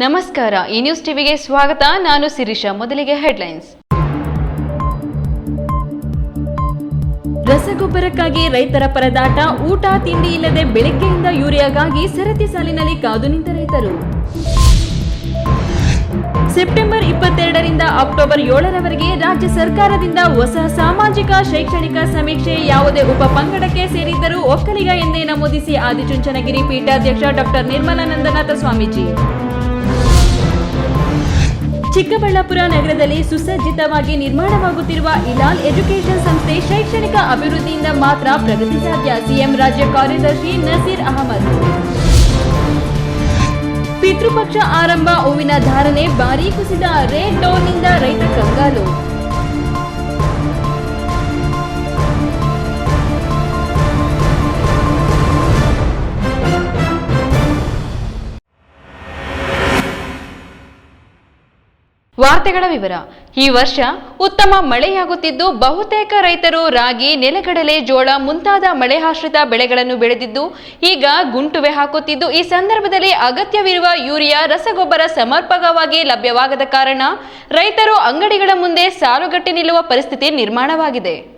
ನಮಸ್ಕಾರ, ಈ ನ್ಯೂಸ್ ಟಿವಿಗೆ ಸ್ವಾಗತ. ನಾನು ಸಿರಿಷಾ ಮೊದಲಿಗೆ ಹೆಡ್ಲೈನ್ಸ್. ರಸಗೊಬ್ಬರಕ್ಕಾಗಿ ರೈತರ ಪರದಾಟ, ಊಟ, ತಿಂಡಿ ಇಲ್ಲದೆ ಬೆಳಗ್ಗೆಯಿಂದ ಯೂರಿಯಾಗಾಗಿ ಸರತಿ ಸಾಲಿನಲ್ಲಿ ಕಾದು ನಿಂತ ರೈತರು. ಸೆಪ್ಟೆಂಬರ್ ಇಪ್ಪತ್ತೆರಡರಿಂದ ಅಕ್ಟೋಬರ್ ಏಳರವರೆಗೆ ರಾಜ್ಯ ಸರ್ಕಾರದಿಂದ ಹೊಸ ಸಾಮಾಜಿಕ, ಶೈಕ್ಷಣಿಕ ಸಮೀಕ್ಷೆ, ಯಾವುದೇ ಉಪ ಪಂಗಡಕ್ಕೆ ಸೇರಿದ್ದರೂ ಒಕ್ಕಲಿಗ ಎಂದೇ ನಮೂದಿಸಿ ಆದಿಚುಂಚನಗಿರಿ ಪೀಠಾಧ್ಯಕ್ಷ ಡಾಕ್ಟರ್ ನಿರ್ಮಲಾನಂದನಾಥ ಸ್ವಾಮೀಜಿ. ಚಿಕ್ಕಬಳ್ಳಾಪುರ ನಗರದಲ್ಲಿ ಸುಸಜ್ಜಿತವಾಗಿ ನಿರ್ಮಾಣವಾಗುತ್ತಿರುವ ಇಲಾಲ್ ಎಜುಕೇಷನ್ ಸಂಸ್ಥೆ ಶೈಕ್ಷಣಿಕ ಅಭಿವೃದ್ಧಿಯಿಂದ ಮಾತ್ರ ಪ್ರಗತಿ ಸಾಧ್ಯ. ಸಿಎಂ ರಾಜ್ಯ ಕಾರ್ಯದರ್ಶಿ ನಸೀರ್ ಅಹಮದ್. ಪಿತೃಪಕ್ಷ ಆರಂಭ ಹೂವಿನ ಧಾರಣೆ ಭಾರೀ ಕುಸಿದ ರೇಡ್ ಡೋನ್ನಿಂದ ರೈತ ಕಂಗಾಲು. ವಾರ್ತೆಗಳ ವಿವರ. ಈ ವರ್ಷ ಉತ್ತಮ ಮಳೆಯಾಗುತ್ತಿದ್ದು, ಬಹುತೇಕ ರೈತರು ರಾಗಿ, ನೆಲಗಡಲೆ, ಜೋಳ ಮುಂತಾದ ಮಳೆಯಾಶ್ರಿತ ಬೆಳೆಗಳನ್ನು ಬೆಳೆದಿದ್ದು, ಈಗ ಗುಂಟುವೆ ಹಾಕುತ್ತಿದ್ದು, ಈ ಸಂದರ್ಭದಲ್ಲಿ ಅಗತ್ಯವಿರುವ ಯೂರಿಯಾ, ರಸಗೊಬ್ಬರ ಸಮರ್ಪಕವಾಗಿ ಲಭ್ಯವಾಗದ ಕಾರಣ ರೈತರು ಅಂಗಡಿಗಳ ಮುಂದೆ ಸಾಲುಗಟ್ಟಿ ನಿಲ್ಲುವ ಪರಿಸ್ಥಿತಿ ನಿರ್ಮಾಣವಾಗಿದೆ.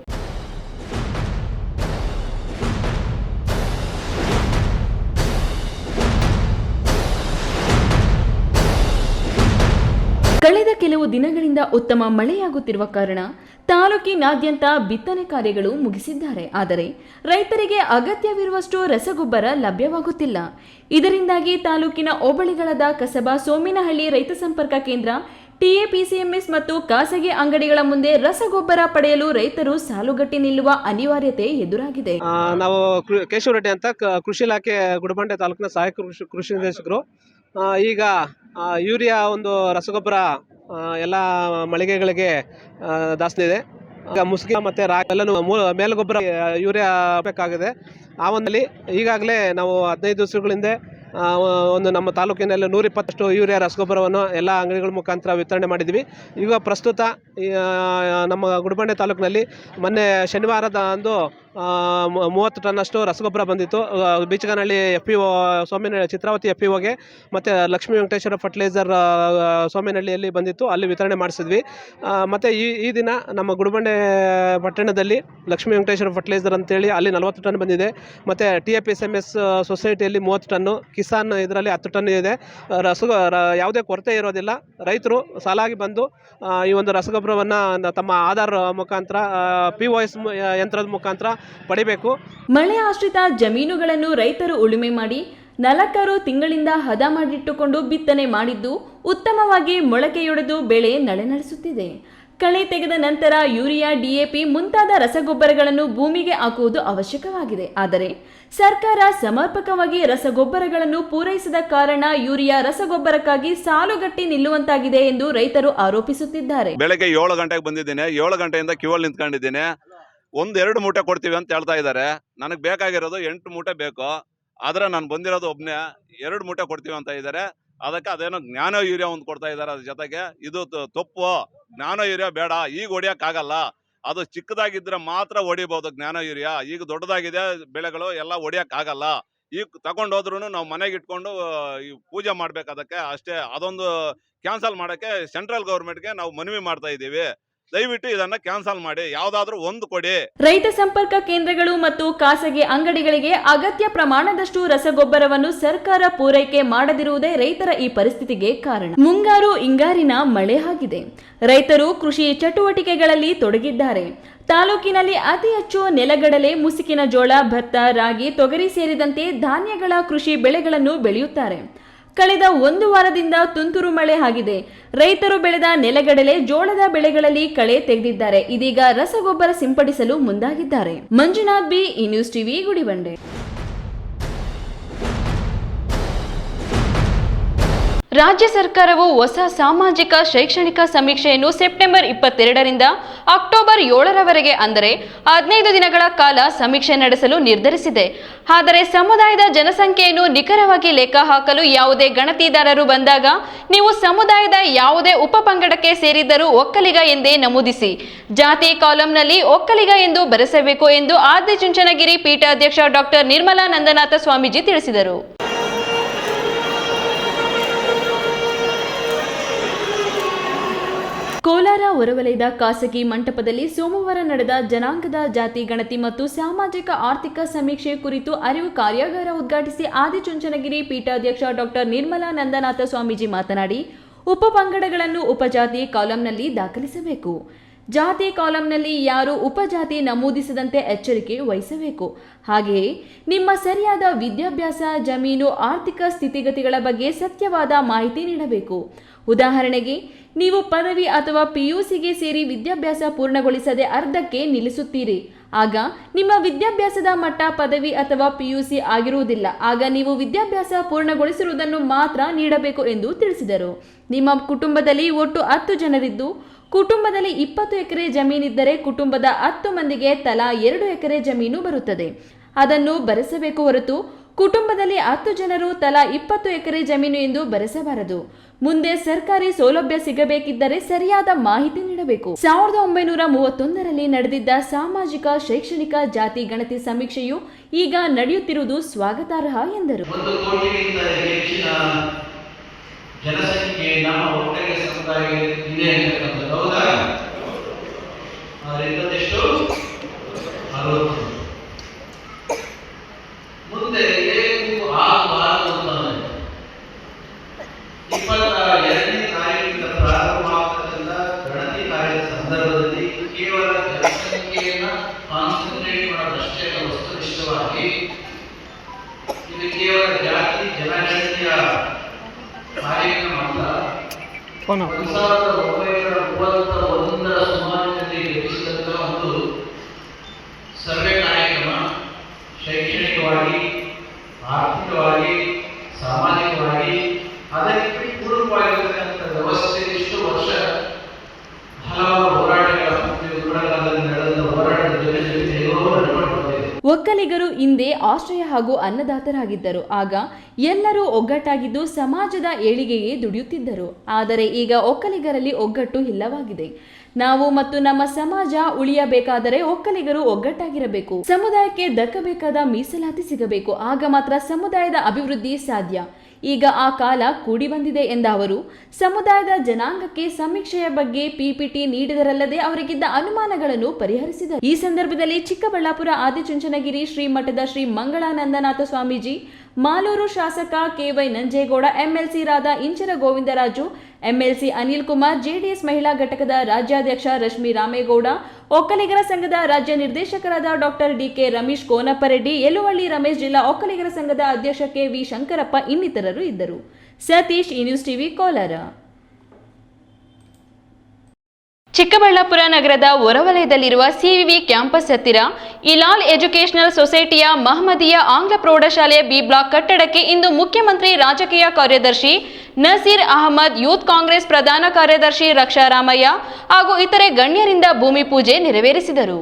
ಕೆಲವು ದಿನಗಳಿಂದ ಉತ್ತಮ ಮಳೆಯಾಗುತ್ತಿರುವ ಕಾರಣ ತಾಲೂಕಿನಾದ್ಯಂತ ಬಿತ್ತನೆ ಕಾರ್ಯಗಳು ಮುಗಿಸಿದ್ದಾರೆ. ಆದರೆ ರೈತರಿಗೆ ಅಗತ್ಯವಿರುವಷ್ಟು ರಸಗೊಬ್ಬರ ಲಭ್ಯವಾಗುತ್ತಿಲ್ಲ. ಇದರಿಂದಾಗಿ ತಾಲೂಕಿನ ಓಬಳಿಗಳದ ಕಸಬಾ ಸೋಮಿನಹಳ್ಳಿ ರೈತ ಸಂಪರ್ಕ ಕೇಂದ್ರ, ಟಿಎಪಿಸಿಎಂಎಸ್ ಮತ್ತು ಖಾಸಗಿ ಅಂಗಡಿಗಳ ಮುಂದೆ ರಸಗೊಬ್ಬರ ಪಡೆಯಲು ರೈತರು ಸಾಲುಗಟ್ಟಿ ನಿಲ್ಲುವ ಅನಿವಾರ್ಯತೆ ಎದುರಾಗಿದೆ. ನಾವು ಕೃ- ಕೇಶವ ರೆಡ್ಡಿ ಅಂತ ಕೃಷಿ ಇಲಾಖೆ ಗುಡಬಂಡೆ ತಾಲೂಕಿನ ಸಹಾಯಕ ಕೃಷಿ ನಿರ್ದೇಶಕರು. ಈಗ ಯೂರಿಯಾ ಒಂದು ರಸಗೊಬ್ಬರ ಎಲ್ಲ ಮಳಿಗೆಗಳಿಗೆ ದಾಸ್ತಿದೆ. ಈಗ ಮುಸ್ಗಿ ಮತ್ತು ರಾಗಿ ಎಲ್ಲನೂ ಮೂಲ, ಮೇಲ್ಗೊಬ್ಬರ ಯೂರಿಯಾ ಬೇಕಾಗಿದೆ. ಆ ಒಂದಲ್ಲಿ ಈಗಾಗಲೇ ನಾವು ಹದಿನೈದು ದಿವಸಗಳಿಂದ ಹಿಂದೆ ಒಂದು ನಮ್ಮ ತಾಲೂಕಿನಲ್ಲಿ ನೂರಿಪ್ಪತ್ತಷ್ಟು ಯೂರಿಯಾ ರಸಗೊಬ್ಬರವನ್ನು ಎಲ್ಲ ಅಂಗಡಿಗಳ ಮುಖಾಂತರ ವಿತರಣೆ ಮಾಡಿದ್ವಿ. ಈಗ ಪ್ರಸ್ತುತ ನಮ್ಮ ಗುಡಿಬಂಡೆ ತಾಲೂಕಿನಲ್ಲಿ ಮೊನ್ನೆ ಶನಿವಾರದ ಅಂದು ಮೂವತ್ತು ಟನ್ನಷ್ಟು ರಸಗೊಬ್ಬರ ಬಂದಿತ್ತು. ಬೀಚಗನಹಳ್ಳಿ ಎಫ್ ಪಿ ಒ ಸೋಮೇನ ಚಿತ್ರಾವತಿ ಎಫ್ ಪಿ ಒಗೆ ಮತ್ತು ಲಕ್ಷ್ಮೀ ವೆಂಕಟೇಶ್ವರ ಫರ್ಟಿಲೈಸರ್ ಸೋಮೇನಹಳ್ಳಿಯಲ್ಲಿ ಬಂದಿತ್ತು. ಅಲ್ಲಿ ವಿತರಣೆ ಮಾಡಿಸಿದ್ವಿ. ಮತ್ತು ಈ ಈ ದಿನ ನಮ್ಮ ಗುಡಬಂಡೆ ಪಟ್ಟಣದಲ್ಲಿ ಲಕ್ಷ್ಮೀ ವೆಂಕಟೇಶ್ವರ ಫರ್ಟಿಲೈಸರ್ ಅಂತೇಳಿ ಅಲ್ಲಿ ನಲವತ್ತು ಟನ್ ಬಂದಿದೆ. ಮತ್ತು T A P S M S ಸೊಸೈಟಿಯಲ್ಲಿ ಮೂವತ್ತು ಟನ್ನು ಕಿಸಾನ್ ಇದರಲ್ಲಿ ಹತ್ತು ಟನ್ ಇದೆ. ರಸಗ ಯಾವುದೇ ಕೊರತೆ ಇರೋದಿಲ್ಲ. ರೈತರು ಸಾಲಾಗಿ ಬಂದು ಈ ಒಂದು ರಸಗೊಬ್ಬರವನ್ನು ತಮ್ಮ ಆಧಾರ್ ಮುಖಾಂತರ ಪಿ ಒ ಎಸ್ ಯಂತ್ರದ ಮುಖಾಂತರ ಪಡಿಬೇಕು. ಮಳೆ ಆಶ್ರಿತ ಜಮೀನುಗಳನ್ನು ರೈತರು ಉಳುಮೆ ಮಾಡಿ ನಾಲ್ಕಾರು ತಿಂಗಳಿಂದ ಹದ ಮಾಡಿಟ್ಟುಕೊಂಡು ಬಿತ್ತನೆ ಮಾಡಿದ್ದು ಉತ್ತಮವಾಗಿ ಮೊಳಕೆಯೊಡೆದು ಬೆಳೆ ನಳೆನಳಿಸುತ್ತಿದೆ ಕಳೆ ತೆಗೆದ ನಂತರ ಯೂರಿಯಾ ಡಿಎಪಿ ಮುಂತಾದ ರಸಗೊಬ್ಬರಗಳನ್ನು ಭೂಮಿಗೆ ಹಾಕುವುದು ಅವಶ್ಯಕವಾಗಿದೆ. ಆದರೆ ಸರ್ಕಾರ ಸಮರ್ಪಕವಾಗಿ ರಸಗೊಬ್ಬರಗಳನ್ನು ಪೂರೈಸದ ಕಾರಣ ಯೂರಿಯಾ ರಸಗೊಬ್ಬರಕ್ಕಾಗಿ ಸಾಲುಗಟ್ಟಿ ನಿಲ್ಲುವಂತಾಗಿದೆ ಎಂದು ರೈತರು ಆರೋಪಿಸುತ್ತಿದ್ದಾರೆ. ಬೆಳಗ್ಗೆ ಏಳು ಗಂಟೆಗೆ ಬಂದಿದ್ದೇನೆ. ಏಳು ಗಂಟೆಯಿಂದ ಕ್ಯೂ ನಿಂತ್ಕೊಂಡಿದ್ದೇನೆ ನಿಂತ್ಕೊಂಡಿದ್ದೀನಿ. ಒಂದ್ ಎರಡು ಮೂಟೆ ಕೊಡ್ತೀವಿ ಅಂತ ಹೇಳ್ತಾ ಇದ್ದಾರೆ. ನನಗೆ ಬೇಕಾಗಿರೋದು ಎಂಟು ಮೂಟೆ ಬೇಕು. ಆದ್ರೆ ನಾನು ಬಂದಿರೋದು ಒಬ್ನೇ ಎರಡು ಮೂಟೆ ಕೊಡ್ತೀವಿ ಅಂತ ಇದ್ದಾರೆ. ಅದಕ್ಕೆ ಅದೇನೋ ಜ್ಞಾನ ಯೂರಿಯಾ ಒಂದು ಕೊಡ್ತಾ ಇದ್ದಾರೆ ಅದ್ರ ಜೊತೆಗೆ. ಇದು ತಪ್ಪು. ಜ್ಞಾನ ಯೂರಿಯಾ ಬೇಡ. ಈಗ ಹೊಡಿಯಕ್ ಆಗಲ್ಲ ಅದು ಚಿಕ್ಕದಾಗಿದ್ರೆ ಮಾತ್ರ ಹೊಡಿಬೋದು ಜ್ಞಾನ ಯೂರಿಯಾ. ಈಗ ದೊಡ್ಡದಾಗಿದೆ ಬೆಳೆಗಳು ಎಲ್ಲ ಹೊಡಿಯಕ್ ಆಗಲ್ಲ ಈಗ ತಗೊಂಡೋದ್ರು ನಾವು ಮನೆಗೆ ಇಟ್ಕೊಂಡು ಈ ಪೂಜೆ ಮಾಡ್ಬೇಕು ಅದಕ್ಕೆ. ಅಷ್ಟೇ ಅದೊಂದು ಕ್ಯಾನ್ಸಲ್ ಮಾಡಕ್ಕೆ ಸೆಂಟ್ರಲ್ ಗೌರ್ಮೆಂಟ್ಗೆ ನಾವು ಮನವಿ ಮಾಡ್ತಾ ಇದ್ದೀವಿ. ದಯವಿಟ್ಟು ಇದನ್ನ ಕ್ಯಾನ್ಸಲ್ ಮಾಡಿ, ಯಾವ್ದಾದ್ರು ಒಂದು ಕೊಡಿ. ರೈತ ಸಂಪರ್ಕ ಕೇಂದ್ರಗಳು ಮತ್ತು ಖಾಸಗಿ ಅಂಗಡಿಗಳಿಗೆ ಅಗತ್ಯ ಪ್ರಮಾಣದಷ್ಟು ರಸಗೊಬ್ಬರವನ್ನು ಸರ್ಕಾರ ಪೂರೈಕೆ ಮಾಡದಿರುವುದೇ ರೈತರ ಈ ಪರಿಸ್ಥಿತಿಗೆ ಕಾರಣ. ಮುಂಗಾರು ಹಿಂಗಾರಿನ ಮಳೆ ಆಗಿದೆ. ರೈತರು ಕೃಷಿ ಚಟುವಟಿಕೆಗಳಲ್ಲಿ ತೊಡಗಿದ್ದಾರೆ. ತಾಲೂಕಿನಲ್ಲಿ ಅತಿ ಹೆಚ್ಚು ನೆಲಗಡಲೆ, ಮುಸುಕಿನ ಜೋಳ, ಭತ್ತ, ರಾಗಿ, ತೊಗರಿ ಸೇರಿದಂತೆ ಧಾನ್ಯಗಳ ಕೃಷಿ ಬೆಳೆಗಳನ್ನು ಬೆಳೆಯುತ್ತಾರೆ. ಕಳೆದ ಒಂದು ವಾರದಿಂದ ತುಂತುರು ಮಳೆ ಆಗಿದೆ. ರೈತರು ಬೆಳೆದ ನೆಲಗಡಲೆ ಜೋಳದ ಬೆಳೆಗಳಲ್ಲಿ ಕಳೆ ತೆಗೆದಿದ್ದಾರೆ. ಇದೀಗ ರಸಗೊಬ್ಬರ ಸಿಂಪಡಿಸಲು ಮುಂದಾಗಿದ್ದಾರೆ. Manjunath B E news TV Gudibande ರಾಜ್ಯ ಸರ್ಕಾರವು ಹೊಸ ಸಾಮಾಜಿಕ ಶೈಕ್ಷಣಿಕ ಸಮೀಕ್ಷೆಯನ್ನು ಸೆಪ್ಟೆಂಬರ್ ಇಪ್ಪತ್ತೆರಡರಿಂದ ಅಕ್ಟೋಬರ್ ಏಳರವರೆಗೆ ಅಂದರೆ ಹದಿನೈದು ದಿನಗಳ ಕಾಲ ಸಮೀಕ್ಷೆ ನಡೆಸಲು ನಿರ್ಧರಿಸಿದೆ. ಆದರೆ ಸಮುದಾಯದ ಜನಸಂಖ್ಯೆಯನ್ನು ನಿಖರವಾಗಿ ಲೆಕ್ಕ ಹಾಕಲು ಯಾವುದೇ ಗಣತಿದಾರರು ಬಂದಾಗ ನೀವು ಸಮುದಾಯದ ಯಾವುದೇ ಉಪಪಂಗಡಕ್ಕೆ ಸೇರಿದ್ದರೂ ಒಕ್ಕಲಿಗ ಎಂದೇ ನಮೂದಿಸಿ. ಜಾತಿ ಕಾಲಂನಲ್ಲಿ ಒಕ್ಕಲಿಗ ಎಂದು ಬರೆಸಬೇಕು ಎಂದು ಆದಿಚುಂಚನಗಿರಿ ಪೀಠಾಧ್ಯಕ್ಷ ಡಾಕ್ಟರ್ ನಿರ್ಮಲಾ ನಂದನಾಥ ಸ್ವಾಮೀಜಿ ತಿಳಿಸಿದರು. ಹೊರವಲಯದ ಖಾಸಗಿ ಮಂಟಪದಲ್ಲಿ ಸೋಮವಾರ ನಡೆದ ಜನಾಂಗದ ಜಾತಿ, ಗಣತಿ ಮತ್ತು ಸಾಮಾಜಿಕ ಆರ್ಥಿಕ ಸಮೀಕ್ಷೆ ಕುರಿತು ಅರಿವು ಕಾರ್ಯಾಗಾರ ಉದ್ಘಾಟಿಸಿ ಆದಿಚುಂಚನಗಿರಿ ಪೀಠಾಧ್ಯಕ್ಷ ಡಾಕ್ಟರ್ ನಿರ್ಮಲಾ ನಂದನಾಥ ಸ್ವಾಮೀಜಿ ಮಾತನಾಡಿ ಉಪಪಂಗಡಗಳನ್ನು ಉಪಜಾತಿ ಕಾಲಂನಲ್ಲಿ ದಾಖಲಿಸಬೇಕು. ಜಾತಿ ಕಾಲಂನಲ್ಲಿ ಯಾರು ಉಪಜಾತಿ ನಮೂದಿಸದಂತೆ ಎಚ್ಚರಿಕೆ ವಹಿಸಬೇಕು. ಹಾಗೆಯೇ, ನಿಮ್ಮ ಸರಿಯಾದ ವಿದ್ಯಾಭ್ಯಾಸ, ಜಮೀನು, ಆರ್ಥಿಕ ಸ್ಥಿತಿಗತಿಗಳ ಬಗ್ಗೆ ಸತ್ಯವಾದ ಮಾಹಿತಿ ನೀಡಬೇಕು. ಉದಾಹರಣೆಗೆ, ನೀವು ಪದವಿ ಅಥವಾ ಪಿಯುಸಿಗೆ ಸೇರಿ ವಿದ್ಯಾಭ್ಯಾಸ ಪೂರ್ಣಗೊಳಿಸದೆ ಅರ್ಧಕ್ಕೆ ನಿಲ್ಲಿಸುತ್ತೀರಿ. ಆಗ ನಿಮ್ಮ ವಿದ್ಯಾಭ್ಯಾಸದ ಮಟ್ಟ ಪದವಿ ಅಥವಾ ಪಿಯುಸಿ ಆಗಿರುವುದಿಲ್ಲ. ಆಗ ನೀವು ವಿದ್ಯಾಭ್ಯಾಸ ಪೂರ್ಣಗೊಳಿಸಿರುವುದನ್ನು ಮಾತ್ರ ನೀಡಬೇಕು ಎಂದು ತಿಳಿಸಿದರು. ನಿಮ್ಮ ಕುಟುಂಬದಲ್ಲಿ ಒಟ್ಟು ಹತ್ತು ಜನರಿದ್ದು, ಕುಟುಂಬದಲ್ಲಿ ಇಪ್ಪತ್ತು ಎಕರೆ ಜಮೀನಿದ್ದರೆ ಕುಟುಂಬದ ಹತ್ತು ಮಂದಿಗೆ ತಲಾ ಎರಡು ಎಕರೆ ಜಮೀನು ಬರುತ್ತದೆ. ಅದನ್ನು ಬರೆಸಬೇಕು ಹೊರತು ಕುಟುಂಬದಲ್ಲಿ ಹತ್ತು ಜನರು ತಲಾ ಇಪ್ಪತ್ತು ಎಕರೆ ಜಮೀನು ಎಂದು ಬರೆಸಬಾರದು. ಮುಂದೆ ಸರ್ಕಾರಿ ಸೌಲಭ್ಯ ಸಿಗಬೇಕಿದ್ದರೆ ಸರಿಯಾದ ಮಾಹಿತಿ ನೀಡಬೇಕು. ಸಾವಿರದ ಒಂಬೈನೂರ ಮೂವತ್ತೊಂದರಲ್ಲಿ ನಡೆದಿದ್ದ ಸಾಮಾಜಿಕ, ಶೈಕ್ಷಣಿಕ ಜಾತಿ ಗಣತಿ ಸಮೀಕ್ಷೆಯು ಈಗ ನಡೆಯುತ್ತಿರುವುದು ಸ್ವಾಗತಾರ್ಹ ಎಂದರು. ಜನಸಂಖ್ಯೆ ಮುಂದೆ ಏನು ಆಗಬಾರದು ಅಂತಾನೆ ಇಪ್ಪತ್ತ ಎರಡನೇ ತಾರೀಕಿನ ಪ್ರಾರಂಭ ಆಗ್ತಕ್ಕಂಥ ಗಣತಿ ಕಾರ್ಯದ ಸಂದರ್ಭದಲ್ಲಿ ಕೇವಲ ಜನಸಂಖ್ಯೆಯನ್ನ ಕಾನ್ಸಂಟ್ರೇಟ್ ಮಾಡೋದಷ್ಟೇ ವಸ್ತುನಿಷ್ಠವಾಗಿ. ಇದು ಕೇವಲ ಜಾತಿ ಜನಗಣತಿಯ ಕಾರ್ಯಕ್ರಮ ಅಲ್ಲ ಒಂದು ಸಾವಿರದ ಒಂಬೈನೂರ ಮೂವತ್ತ ಒಂದರ ಸುಮಾರಿನಲ್ಲಿ ರಚಿಸಿದಂಥ ಒಂದು ಸರ್ವೆ ಶೈಕ್ಷಣಿಕವಾಗಿ, ಆರ್ಥಿಕವಾಗಿ, ಸಾಮಾಜಿಕವಾಗಿ ಅದಕ್ಕೆ ಪೂರಕವಾಗಿರ್ತಕ್ಕಂಥ ವ್ಯವಸ್ಥೆ, ಇಷ್ಟು ವರ್ಷ ಹಲವಾರು ಹೋರಾಟಗಳ ನಡೆದ ಹೋರಾಟದ ಜೊತೆ ಜೊತೆ ಒಕ್ಕಲಿಗರು ಹಿಂದೆ ಆಶ್ರಯ ಹಾಗೂ ಅನ್ನದಾತರಾಗಿದ್ದರು. ಆಗ ಎಲ್ಲರೂ ಒಗ್ಗಟ್ಟಾಗಿದ್ದು ಸಮಾಜದ ಏಳಿಗೆಗೆ ದುಡಿಯುತ್ತಿದ್ದರು. ಆದರೆ ಈಗ ಒಕ್ಕಲಿಗರಲ್ಲಿ ಒಗ್ಗಟ್ಟು ಇಲ್ಲವಾಗಿದೆ. ನಾವು ಮತ್ತು ನಮ್ಮ ಸಮಾಜ ಉಳಿಯಬೇಕಾದರೆ ಒಕ್ಕಲಿಗರು ಒಗ್ಗಟ್ಟಾಗಿರಬೇಕು. ಸಮುದಾಯಕ್ಕೆ ದಕ್ಕಬೇಕಾದ ಮೀಸಲಾತಿ ಸಿಗಬೇಕು. ಆಗ ಮಾತ್ರ ಸಮುದಾಯದ ಅಭಿವೃದ್ಧಿ ಸಾಧ್ಯ. ಈಗ ಆ ಕಾಲ ಕೂಡಿ ಬಂದಿದೆ ಎಂದ ಅವರು, ಸಮುದಾಯದ ಜನಾಂಗಕ್ಕೆ ಸಮೀಕ್ಷೆಯ ಬಗ್ಗೆ ಪಿಪಿಟಿ ನೀಡಿದರಲ್ಲದೆ ಅವರಿಗಿದ್ದ ಅನುಮಾನಗಳನ್ನು ಪರಿಹರಿಸಿದರು. ಈ ಸಂದರ್ಭದಲ್ಲಿ ಚಿಕ್ಕಬಳ್ಳಾಪುರ ಆದಿಚುಂಚನಗಿರಿ ಶ್ರೀಮಠದ ಶ್ರೀ ಮಂಗಳಾನಂದನಾಥ ಸ್ವಾಮೀಜಿ, ಮಾಲೂರು ಶಾಸಕ ಕೆವೈ ನಂಜೇಗೌಡ, ಎಂಎಲ್ಸಿ ರಾದ ಇಂಚರ ಗೋವಿಂದರಾಜು ಎಂಎಲ್ಸಿ ಅನಿಲ್ ಕುಮಾರ್, ಜೆಡಿಎಸ್ ಮಹಿಳಾ ಘಟಕದ ರಾಜ್ಯಾಧ್ಯಕ್ಷ ರಶ್ಮಿ ರಾಮೇಗೌಡ, ಒಕ್ಕಲಿಗರ ಸಂಘದ ರಾಜ್ಯ ನಿರ್ದೇಶಕರಾದ ಡಾಕ್ಟರ್ ಡಿಕೆ ರಮೇಶ್ ಕೋನಪ್ಪರೆಡ್ಡಿ, ಯಲುವಳ್ಳಿ ರಮೇಶ್ ಜಿಲ್ಲಾ ಒಕ್ಕಲಿಗರ ಸಂಘದ ಅಧ್ಯಕ್ಷ ಕೆ ವಿ ಶಂಕರಪ್ಪ ಇನ್ನಿತರರು ಇದ್ದರು. ಸತೀಶ್, ಈ ನ್ಯೂಸ್ ಟಿವಿ, ಕೋಲಾರ. ಚಿಕ್ಕಬಳ್ಳಾಪುರ ನಗರದ ಹೊರವಲಯದಲ್ಲಿರುವ ಸಿವಿವಿ ಕ್ಯಾಂಪಸ್ ಹತ್ತಿರ ಇಲಾಲ್ ಎಜುಕೇಷನಲ್ ಸೊಸೈಟಿಯ ಮಹಮ್ಮದಿಯ ಆಂಗ್ಲ ಪ್ರೌಢಶಾಲೆಯ ಬಿ ಬ್ಲಾಕ್ ಕಟ್ಟಡಕ್ಕೆ ಇಂದು ಮುಖ್ಯಮಂತ್ರಿ ರಾಜಕೀಯ ಕಾರ್ಯದರ್ಶಿ ನಸೀರ್ ಅಹಮದ್ ಯೂತ್ ಕಾಂಗ್ರೆಸ್ ಪ್ರಧಾನ ಕಾರ್ಯದರ್ಶಿ ರಕ್ಷಾರಾಮಯ್ಯ ಹಾಗೂ ಇತರೆ ಗಣ್ಯರಿಂದ ಭೂಮಿ ಪೂಜೆ ನೆರವೇರಿಸಿದರು.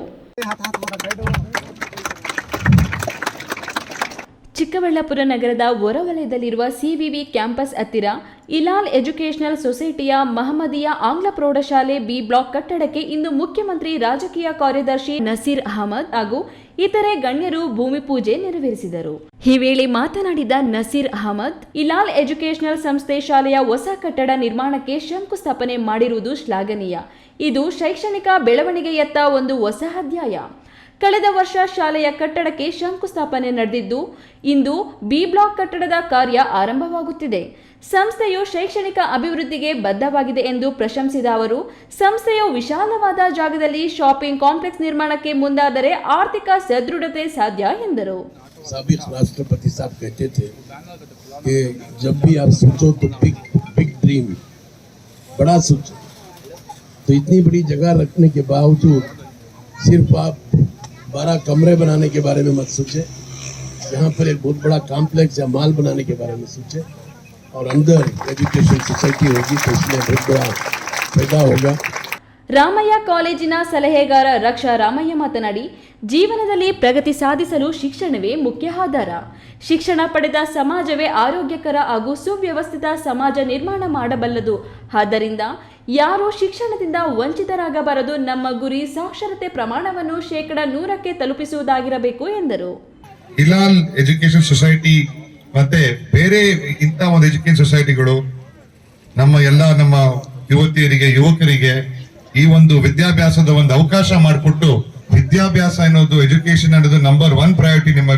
ಚಿಕ್ಕಬಳ್ಳಾಪುರ ನಗರದ ಹೊರವಲಯದಲ್ಲಿರುವ ಸಿವಿವಿ ಕ್ಯಾಂಪಸ್ ಹತ್ತಿರ ಇಲಾಲ್ ಎಜುಕೇಷನಲ್ ಸೊಸೈಟಿಯ ಮಹಮ್ಮದಿಯ ಆಂಗ್ಲ ಪ್ರೌಢಶಾಲೆ ಬಿ ಬ್ಲಾಕ್ ಕಟ್ಟಡಕ್ಕೆ ಇಂದು ಮುಖ್ಯಮಂತ್ರಿ ರಾಜಕೀಯ ಕಾರ್ಯದರ್ಶಿ ನಸೀರ್ ಅಹಮದ್ ಹಾಗೂ ಇತರೆ ಗಣ್ಯರು ಭೂಮಿ ಪೂಜೆ ನೆರವೇರಿಸಿದರು. ಈ ವೇಳೆ ಮಾತನಾಡಿದ ನಸೀರ್ ಅಹಮದ್, ಇಲಾಲ್ ಎಜುಕೇಷನಲ್ ಸಂಸ್ಥೆ ಶಾಲೆಯ ಹೊಸ ಕಟ್ಟಡ ನಿರ್ಮಾಣಕ್ಕೆ ಶಂಕುಸ್ಥಾಪನೆ ಮಾಡಿರುವುದು ಶ್ಲಾಘನೀಯ. ಇದು ಶೈಕ್ಷಣಿಕ ಬೆಳವಣಿಗೆಯತ್ತ ಒಂದು ಹೊಸ ಅಧ್ಯಾಯ. ಕಳೆದ ವರ್ಷ ಶಾಲೆಯ ಕಟ್ಟಡಕ್ಕೆ ಶಂಕುಸ್ಥಾಪನೆ ನಡೆದಿದ್ದು, ಇಂದು ಬಿ ಬ್ಲಾಕ್ ಕಟ್ಟಡದ ಕಾರ್ಯ ಆರಂಭವಾಗುತ್ತಿದೆ. ಸಂಸ್ಥೆಯು ಶೈಕ್ಷಣಿಕ ಅಭಿವೃದ್ಧಿಗೆ ಬದ್ಧವಾಗಿದೆ ಎಂದು ಪ್ರಶಂಸಿದ ಅವರು ಸಂಸ್ಥೆಯು ವಿಶಾಲವಾದ ಜಾಗದಲ್ಲಿ ಶಾಪಿಂಗ್ ಕಾಂಪ್ಲೆಕ್ಸ್ ನಿರ್ಮಾಣಕ್ಕೆ ಮುಂದಾದರೆ ಆರ್ಥಿಕ ಸದೃಢತೆ ಸಾಧ್ಯ ಎಂದರು साबिक राष्ट्रपति साहब कहते थे कि जब भी आप सोचो तो बिग बिग ड्रीम बड़ा सोचो तो इतनी बड़ी जगह रखने के बावजूद सिर्फ आप बारह कमरे बनाने के बारे में मत सोचे यहाँ पर एक बहुत बड़ा कॉम्प्लेक्स या माल बनाने के बारे में सोचे और अंदर एजुकेशन सोसाइटी होगी तो इसमें बहुत बड़ा फायदा होगा ರಾಮಯ್ಯ ಕಾಲೇಜಿನ ಸಲಹೆಗಾರ ರಕ್ಷಾ ರಾಮಯ್ಯ ಮಾತನಾಡಿ ಜೀವನದಲ್ಲಿ ಪ್ರಗತಿ ಸಾಧಿಸಲು ಶಿಕ್ಷಣವೇ ಮುಖ್ಯ ಆಧಾರ ಶಿಕ್ಷಣ ಪಡೆದ ಸಮಾಜವೇ ಆರೋಗ್ಯಕರ ಹಾಗೂ ಸುವ್ಯವಸ್ಥಿತ ಸಮಾಜ ನಿರ್ಮಾಣ ಮಾಡಬಲ್ಲದು ಆದ್ದರಿಂದ ಯಾರೂ ಶಿಕ್ಷಣದಿಂದ ವಂಚಿತರಾಗಬಾರದು ನಮ್ಮ ಗುರಿ ಸಾಕ್ಷರತೆ ಪ್ರಮಾಣವನ್ನು ಶೇಕಡ ನೂರಕ್ಕೆ ತಲುಪಿಸುವುದಾಗಿರಬೇಕು ಎಂದರು ಹಿಲಾಲ್ ಎಜುಕೇಶನ್ ಸೊಸೈಟಿ ಮತ್ತೆ ಬೇರೆ ಇಂಥ ಒಂದು ಎಜುಕೇಶನ್ ಸೊಸೈಟಿಗಳು ನಮ್ಮ ಎಲ್ಲ ನಮ್ಮ ಯುವತಿಯರಿಗೆ, ಯುವಕರಿಗೆ ಈ ಒಂದು ವಿದ್ಯಾಭ್ಯಾಸದ ಒಂದು ಅವಕಾಶ ಮಾಡಿಕೊಟ್ಟು ವಿದ್ಯಾಭ್ಯಾಸ ಅನ್ನೋದು ಎಜುಕೇಶನ್ ಅನ್ನೋದು ನಂಬರ್ ಒನ್ ಪ್ರಯಾರಿಟಿ ನಿಮ್ಮ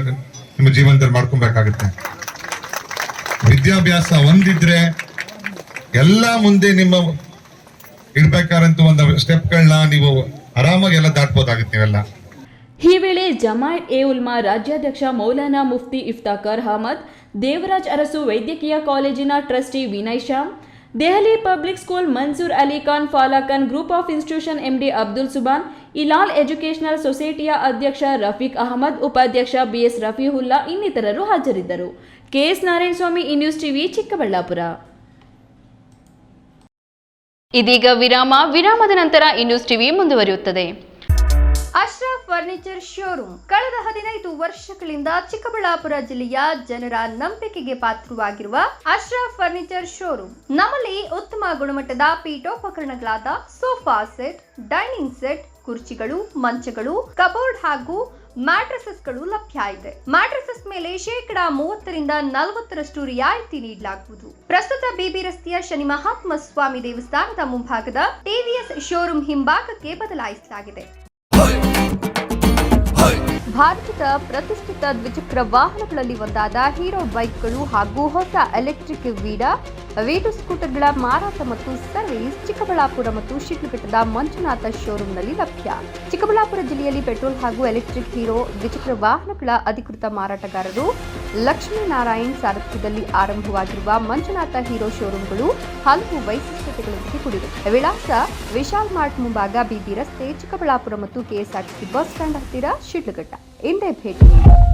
ನಿಮ್ಮ ಜೀವನದಲ್ಲಿ ಮಾಡ್ಕೊಬೇಕಾಗುತ್ತೆ. ವಿದ್ಯಾಭ್ಯಾಸ ಒಂದಿದ್ರೆ ಎಲ್ಲ ಮುಂದೆ ನಿಮ್ಮ ಇಡ್ಬೇಕಾದಂತ ಒಂದು ಸ್ಟೆಪ್ಗಳನ್ನ ನೀವು ಆರಾಮಾಗಿ ಎಲ್ಲ ದಾಟ್ಬೋದಾಗುತ್ತೆ ನೀವೆಲ್ಲ. ಈ ವೇಳೆ ಜಮಾಯತ್ ಎ ಉಲ್ಮಾ ರಾಜ್ಯಾಧ್ಯಕ್ಷ ಮೌಲಾನಾ ಮುಫ್ತಿ ಇಫ್ತಾಕರ್ ಅಹಮದ್ ದೇವರಾಜ್ ಅರಸು ವೈದ್ಯಕೀಯ ಕಾಲೇಜಿನ trustee Vinay Shah Delhi public school Mansoor Ali Khan Falakhan group of institution MD Abdul Subhan, ಇಲಾಲ್ educational ಸೊಸೈಟಿಯ ಅಧ್ಯಕ್ಷ ರಫೀಕ್ ಅಹಮದ್, ಉಪಾಧ್ಯಕ್ಷ ಬಿಎಸ್ ರಫೀಹುಲ್ಲಾ ಇನ್ನಿತರರು ಹಾಜರಿದ್ದರು. ಕೆಎಸ್ ನಾರಾಯಣಸ್ವಾಮಿ ಈ ನ್ಯೂಸ್ ಟಿವಿ, ಚಿಕ್ಕಬಳ್ಳಾಪುರ. ಇದೀಗ ವಿರಾಮ. ವಿರಾಮದ ನಂತರ ಈ ನ್ಯೂಸ್ ಟಿವಿ ಮುಂದುವರಿಯುತ್ತದೆ. Furniture showroom. ಕಳೆದ ಹದಿನೈದು ವರ್ಷಗಳಿಂದ ಚಿಕ್ಕಬಳ್ಳಾಪುರ ಜಿಲ್ಲೆಯ ಜನರ ನಂಬಿಕೆಗೆ ಪಾತ್ರವಾಗಿರುವ ಅಶ್ರಫ್ ಫರ್ನಿಚರ್ ಶೋರೂಮ್. ನಮ್ಮಲ್ಲಿ ಉತ್ತಮ ಗುಣಮಟ್ಟದ ಪೀಠೋಪಕರಣಗಳಾದ ಸೋಫಾ ಸೆಟ್, ಡೈನಿಂಗ್ ಸೆಟ್, ಕುರ್ಚಿಗಳು, ಮಂಚಗಳು, ಕಬೋರ್ಡ್ ಹಾಗೂ ಮ್ಯಾಟ್ರಸಸ್ಗಳು ಲಭ್ಯ ಇದೆ. ಮ್ಯಾಟ್ರಸಸ್ ಮೇಲೆ ಶೇಕಡ ಮೂವತ್ತರಿಂದ ನಲವತ್ತರಷ್ಟು ರಿಯಾಯಿತಿ ನೀಡಲಾಗುವುದು. ಪ್ರಸ್ತುತ ಬಿಬಿ ರಸ್ತೆಯ ಶನಿ ಮಹಾತ್ಮ ಸ್ವಾಮಿ ದೇವಸ್ಥಾನದ ಮುಂಭಾಗದ ಟಿವಿಎಸ್ ಶೋರೂಮ್ ಹಿಂಭಾಗಕ್ಕೆ ಬದಲಾಯಿಸಲಾಗಿದೆ. ಭಾರತದ ಪ್ರತಿಷ್ಠಿತ ದ್ವಿಚಕ್ರ ವಾಹನಗಳಲ್ಲಿ ಒಂದಾದ ಹೀರೋ ಬೈಕ್ಗಳು ಹಾಗೂ ಹೊಸ ಎಲೆಕ್ಟ್ರಿಕ್ ವೀಡಾ ವೀಡು ಸ್ಕೂಟರ್ಗಳ ಮಾರಾಟ ಮತ್ತು ಸರ್ವಿಸ್ ಚಿಕ್ಕಬಳ್ಳಾಪುರ ಮತ್ತು ಶಿಡ್ಲಘಟ್ಟದ ಮಂಜುನಾಥ ಶೋರೂಂನಲ್ಲಿ ಲಭ್ಯ. ಚಿಕ್ಕಬಳ್ಳಾಪುರ ಜಿಲ್ಲೆಯಲ್ಲಿ ಪೆಟ್ರೋಲ್ ಹಾಗೂ ಎಲೆಕ್ಟ್ರಿಕ್ ಹೀರೋ ದ್ವಿಚಕ್ರ ವಾಹನಗಳ ಅಧಿಕೃತ ಮಾರಾಟಗಾರರು ಲಕ್ಷ್ಮೀನಾರಾಯಣ್ ಸಾರಥ್ಯದಲ್ಲಿ ಆರಂಭವಾಗಿರುವ ಮಂಜುನಾಥ ಹೀರೋ ಶೋರೂಂಗಳು ಹಲವು ವೈಶಿಷ್ಟ್ಯತೆಗಳೊಂದಿಗೆ ಕೂಡಿವೆ. ವಿಳಾಸ ವಿಶಾಲ್ ಮಾರ್ಟ್ ಮುಂಭಾಗ ಬಿಬಿ ರಸ್ತೆ, ಚಿಕ್ಕಬಳ್ಳಾಪುರ ಮತ್ತು ಕೆಎಸ್ಆರ್ಟಿಸಿ ಬಸ್ ಸ್ಟ್ಯಾಂಡ್ ಹತ್ತಿರ, ಶಿಡ್ಲಘಟ್ಟ. ಇಂದೇ ಭೇಟಿ ನೀಡಿ.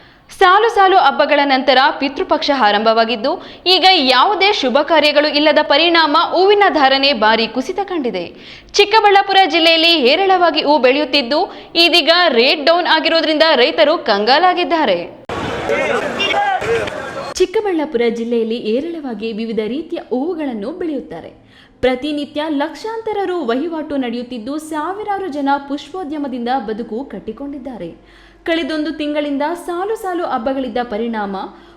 ಸಾಲು ಸಾಲು ಹಬ್ಬಗಳ ನಂತರ ಪಿತೃಪಕ್ಷ ಆರಂಭವಾಗಿದ್ದು, ಈಗ ಯಾವುದೇ ಶುಭ ಕಾರ್ಯಗಳು ಇಲ್ಲದ ಪರಿಣಾಮ ಹೂವಿನ ಧಾರಣೆ ಭಾರಿ ಕುಸಿತ ಕಂಡಿದೆ. ಚಿಕ್ಕಬಳ್ಳಾಪುರ ಜಿಲ್ಲೆಯಲ್ಲಿ ಹೇರಳವಾಗಿ ಹೂ ಬೆಳೆಯುತ್ತಿದ್ದು, ಇದೀಗ ರೇಟ್ ಡೌನ್ ಆಗಿರೋದ್ರಿಂದ ರೈತರು ಕಂಗಾಲಾಗಿದ್ದಾರೆ. ಚಿಕ್ಕಬಳ್ಳಾಪುರ ಜಿಲ್ಲೆಯಲ್ಲಿ ಹೇರಳವಾಗಿ ವಿವಿಧ ರೀತಿಯ ಹೂವುಗಳನ್ನು ಬೆಳೆಯುತ್ತಾರೆ. ಪ್ರತಿನಿತ್ಯ ಲಕ್ಷಾಂತರ ರು ವಹಿವಾಟು ನಡೆಯುತ್ತಿದ್ದು, ಸಾವಿರಾರು ಜನ ಪುಷ್ಪೋದ್ಯಮದಿಂದ ಬದುಕು ಕಟ್ಟಿಕೊಂಡಿದ್ದಾರೆ. ಕಳೆದೊಂದು ತಿಂಗಳಿಂದ ಸಾಲು ಸಾಲು ಹಬ್ಬಗಳಿದ್ದ ಪರಿಣಾಮ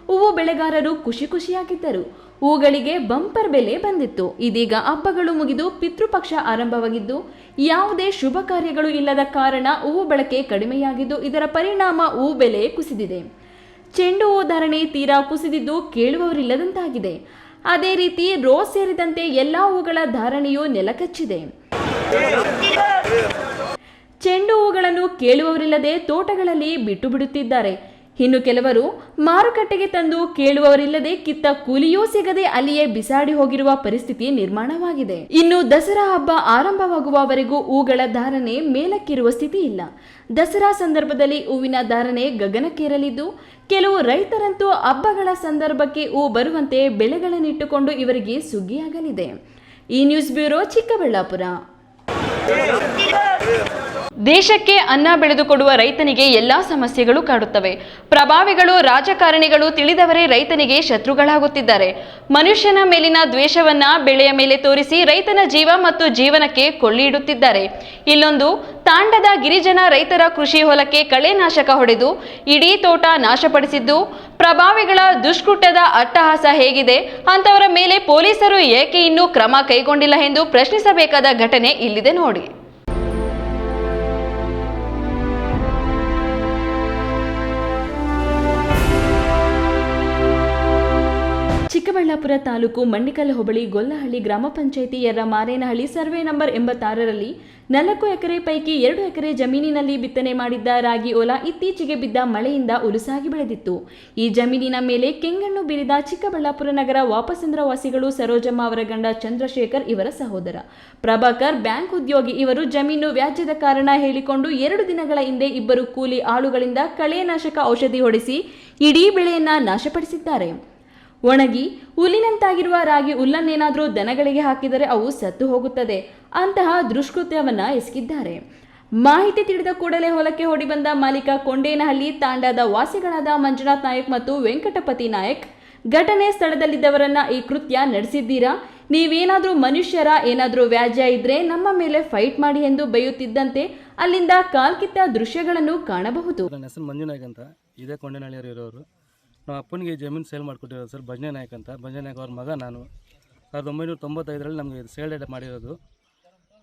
ಹೂವು ಬೆಳೆಗಾರರು ಖುಷಿ ಖುಷಿಯಾಗಿದ್ದರು. ಹೂಗಳಿಗೆ ಬಂಪರ್ ಬೆಲೆ ಬಂದಿತ್ತು. ಇದೀಗ ಹಬ್ಬಗಳು ಮುಗಿದು ಪಿತೃಪಕ್ಷ ಆರಂಭವಾಗಿದ್ದು, ಯಾವುದೇ ಶುಭ ಕಾರ್ಯಗಳು ಇಲ್ಲದ ಕಾರಣ ಹೂವು ಬಳಕೆ ಕಡಿಮೆಯಾಗಿದ್ದು, ಇದರ ಪರಿಣಾಮ ಹೂ ಬೆಲೆ ಕುಸಿದಿದೆ. ಚೆಂಡು ಹೂ ಧಾರಣೆ ತೀರಾ ಕುಸಿದಿದ್ದು ಕೇಳುವವರಿಲ್ಲದಂತಾಗಿದೆ. ಅದೇ ರೀತಿ ರೋಸ್ ಸೇರಿದಂತೆ ಎಲ್ಲ ಹೂಗಳ ಧಾರಣೆಯು ನೆಲಕಚ್ಚಿದೆ. ಚೆಂಡು ಹೂಗಳನ್ನು ಕೇಳುವವರಿಲ್ಲದೆ ತೋಟಗಳಲ್ಲಿ ಬಿಟ್ಟು ಬಿಡುತ್ತಿದ್ದಾರೆ. ಇನ್ನು ಕೆಲವರು ಮಾರುಕಟ್ಟೆಗೆ ತಂದು ಕೇಳುವವರಿಲ್ಲದೆ ಕಿತ್ತ ಕೂಲಿಯೂ ಸಿಗದೆ ಅಲ್ಲಿಯೇ ಬಿಸಾಡಿ ಹೋಗಿರುವ ಪರಿಸ್ಥಿತಿ ನಿರ್ಮಾಣವಾಗಿದೆ. ಇನ್ನು ದಸರಾ ಹಬ್ಬ ಆರಂಭವಾಗುವವರೆಗೂ ಹೂಗಳ ಧಾರಣೆ ಮೇಲಕ್ಕಿರುವ ಸ್ಥಿತಿ ಇಲ್ಲ. ದಸರಾ ಸಂದರ್ಭದಲ್ಲಿ ಹೂವಿನ ಧಾರಣೆ ಗಗನಕ್ಕೇರಲಿದ್ದು, ಕೆಲವು ರೈತರಂತೂ ಹಬ್ಬಗಳ ಸಂದರ್ಭಕ್ಕೆ ಹೂ ಬರುವಂತೆ ಬೆಳೆಗಳನ್ನಿಟ್ಟುಕೊಂಡು ಇವರಿಗೆ ಸುಗ್ಗಿಯಾಗಲಿದೆ. ಈ ನ್ಯೂಸ್ ಬ್ಯೂರೋ ಚಿಕ್ಕಬಳ್ಳಾಪುರ. ದೇಶಕ್ಕೆ ಅನ್ನ ಬೆಳೆದುಕೊಡುವ ರೈತನಿಗೆ ಎಲ್ಲಾ ಸಮಸ್ಯೆಗಳು ಕಾಡುತ್ತವೆ. ಪ್ರಭಾವಿಗಳು, ರಾಜಕಾರಣಿಗಳು ತಿಳಿದವರೇ ರೈತನಿಗೆ ಶತ್ರುಗಳಾಗುತ್ತಿದ್ದಾರೆ. ಮನುಷ್ಯನ ಮೇಲಿನ ದ್ವೇಷವನ್ನ ಬೆಳೆಯ ಮೇಲೆ ತೋರಿಸಿ ರೈತನ ಜೀವ ಮತ್ತು ಜೀವನಕ್ಕೆ ಕೊಳ್ಳಿಡುತ್ತಿದ್ದಾರೆ ಇಲ್ಲೊಂದು, ತಾಂಡದ ಗಿರಿಜನ ರೈತರ ಕೃಷಿ ಹೊಲಕ್ಕೆ ಕಳೆನಾಶಕ ಹೊಡೆದು, ಇಡೀ ತೋಟ ನಾಶಪಡಿಸಿದ್ದು, ಪ್ರಭಾವಿಗಳ ದುಷ್ಕೃತ್ಯದ ಅಟ್ಟಹಾಸ ಹೇಗಿದೆ ಅಂತವರ ಮೇಲೆ ಪೊಲೀಸರು ಏಕೆ ಇನ್ನೂ ಕ್ರಮ ಕೈಗೊಂಡಿಲ್ಲ ಎಂದು ಪ್ರಶ್ನಿಸಬೇಕಾದ ಘಟನೆ ಇಲ್ಲಿದೆ ನೋಡಿ. ಚಿಕ್ಕಬಳ್ಳಾಪುರ ತಾಲೂಕು ಮಂಡಿಕಲ್ ಹೋಬಳಿ ಗೊಲ್ಲಹಳ್ಳಿ ಗ್ರಾಮ ಪಂಚಾಯಿತಿ ಯರ ಮಾರೇನಹಳ್ಳಿ ಸರ್ವೆ ನಂಬರ್ ಎಂಬತ್ತಾರರಲ್ಲಿ ನಾಲ್ಕು ಎಕರೆ ಪೈಕಿ ಎರಡು ಎಕರೆ ಜಮೀನಿನಲ್ಲಿ ಬಿತ್ತನೆ ಮಾಡಿದ್ದ ರಾಗಿ ಓಲ ಇತ್ತೀಚೆಗೆ ಬಿದ್ದ ಮಳೆಯಿಂದ ಉಲುಸಾಗಿ ಬೆಳೆದಿತ್ತು. ಈ ಜಮೀನಿನ ಮೇಲೆ ಕೆಂಗಣ್ಣು ಬೀರಿದ ಚಿಕ್ಕಬಳ್ಳಾಪುರ ನಗರ ವಾಪಸಂದ್ರ ವಾಸಿಗಳು ಸರೋಜಮ್ಮ ಅವರ ಗಂಡ ಚಂದ್ರಶೇಖರ್ ಇವರ ಸಹೋದರ. ಪ್ರಭಾಕರ್ ಬ್ಯಾಂಕ್ ಉದ್ಯೋಗಿ ಇವರು ಜಮೀನು ವ್ಯಾಜ್ಯದ ಕಾರಣ ಹೇಳಿಕೊಂಡು ಎರಡು ದಿನಗಳ ಹಿಂದೆ ಇಬ್ಬರು ಕೂಲಿ ಆಳುಗಳಿಂದ ಕಳೆನಾಶಕ ಔಷಧಿ ಹೊಡೆಸಿ ಇಡೀ ಬೆಳೆಯನ್ನ ನಾಶಪಡಿಸಿದ್ದಾರೆ. ಒಣಗಿ ಹುಲ್ಲಿನಂತಾಗಿರುವ ರಾಗಿ ಹುಲ್ಲನ್ನೇನಾದರೂ ದನಗಳಿಗೆ ಹಾಕಿದರೆ ಅವು ಸತ್ತು ಹೋಗುತ್ತದೆ. ಅಂತಹ ದುಷ್ಕೃತ್ಯವನ್ನ ಎಸಗಿದ್ದಾರೆ. ಮಾಹಿತಿ ತಿಳಿದ ಕೂಡಲೇ ಹೊಲಕ್ಕೆ ಹೊಡಿ ಬಂದ ಮಾಲೀಕ ಕೊಂಡೇನಹಳ್ಳಿ ತಾಂಡಾದ ವಾಸಿಗಳಾದ ಮಂಜುನಾಥ್ ನಾಯಕ್ ಮತ್ತು ವೆಂಕಟಪತಿ ನಾಯಕ್. ಘಟನೆ ಸ್ಥಳದಲ್ಲಿದ್ದವರನ್ನ ಈ ಕೃತ್ಯ ನಡೆಸಿದ್ದೀರಾ? ನೀವೇನಾದರೂ ಮನುಷ್ಯರ ಏನಾದರೂ ವ್ಯಾಜ್ಯ ಇದ್ರೆ ನಮ್ಮ ಮೇಲೆ ಫೈಟ್ ಮಾಡಿ ಎಂದು ಬೈಯುತ್ತಿದ್ದಂತೆ ಅಲ್ಲಿಂದ ಕಾಲ್ಕಿತ್ತ ದೃಶ್ಯಗಳನ್ನು ಕಾಣಬಹುದು. ನನ್ನ ಹೆಸರು ಅಂತ. ಇದೇ ಕೊಂಡನಹಳ್ಳಿಯವರು ಇರೋರು. ನಮ್ಮ ಅಪ್ಪನಿಗೆ ಜಮೀನು ಸೇಲ್ ಮಾಡಿಕೊಟ್ಟಿರೋದು ಸರ್ ಭಜನೆ ನಾಯಕ್ ಅಂತ. ಭಜನೆ ನಾಯಕ್ ಅವ್ರ ಮಗ ನಾನು. ಸಾವಿರದ ಒಂಬೈನೂರ ತೊಂಬತ್ತೈದರಲ್ಲಿ ನಮಗೆ ಸೇಲ್ ಡೇಟ್ ಮಾಡಿರೋದು.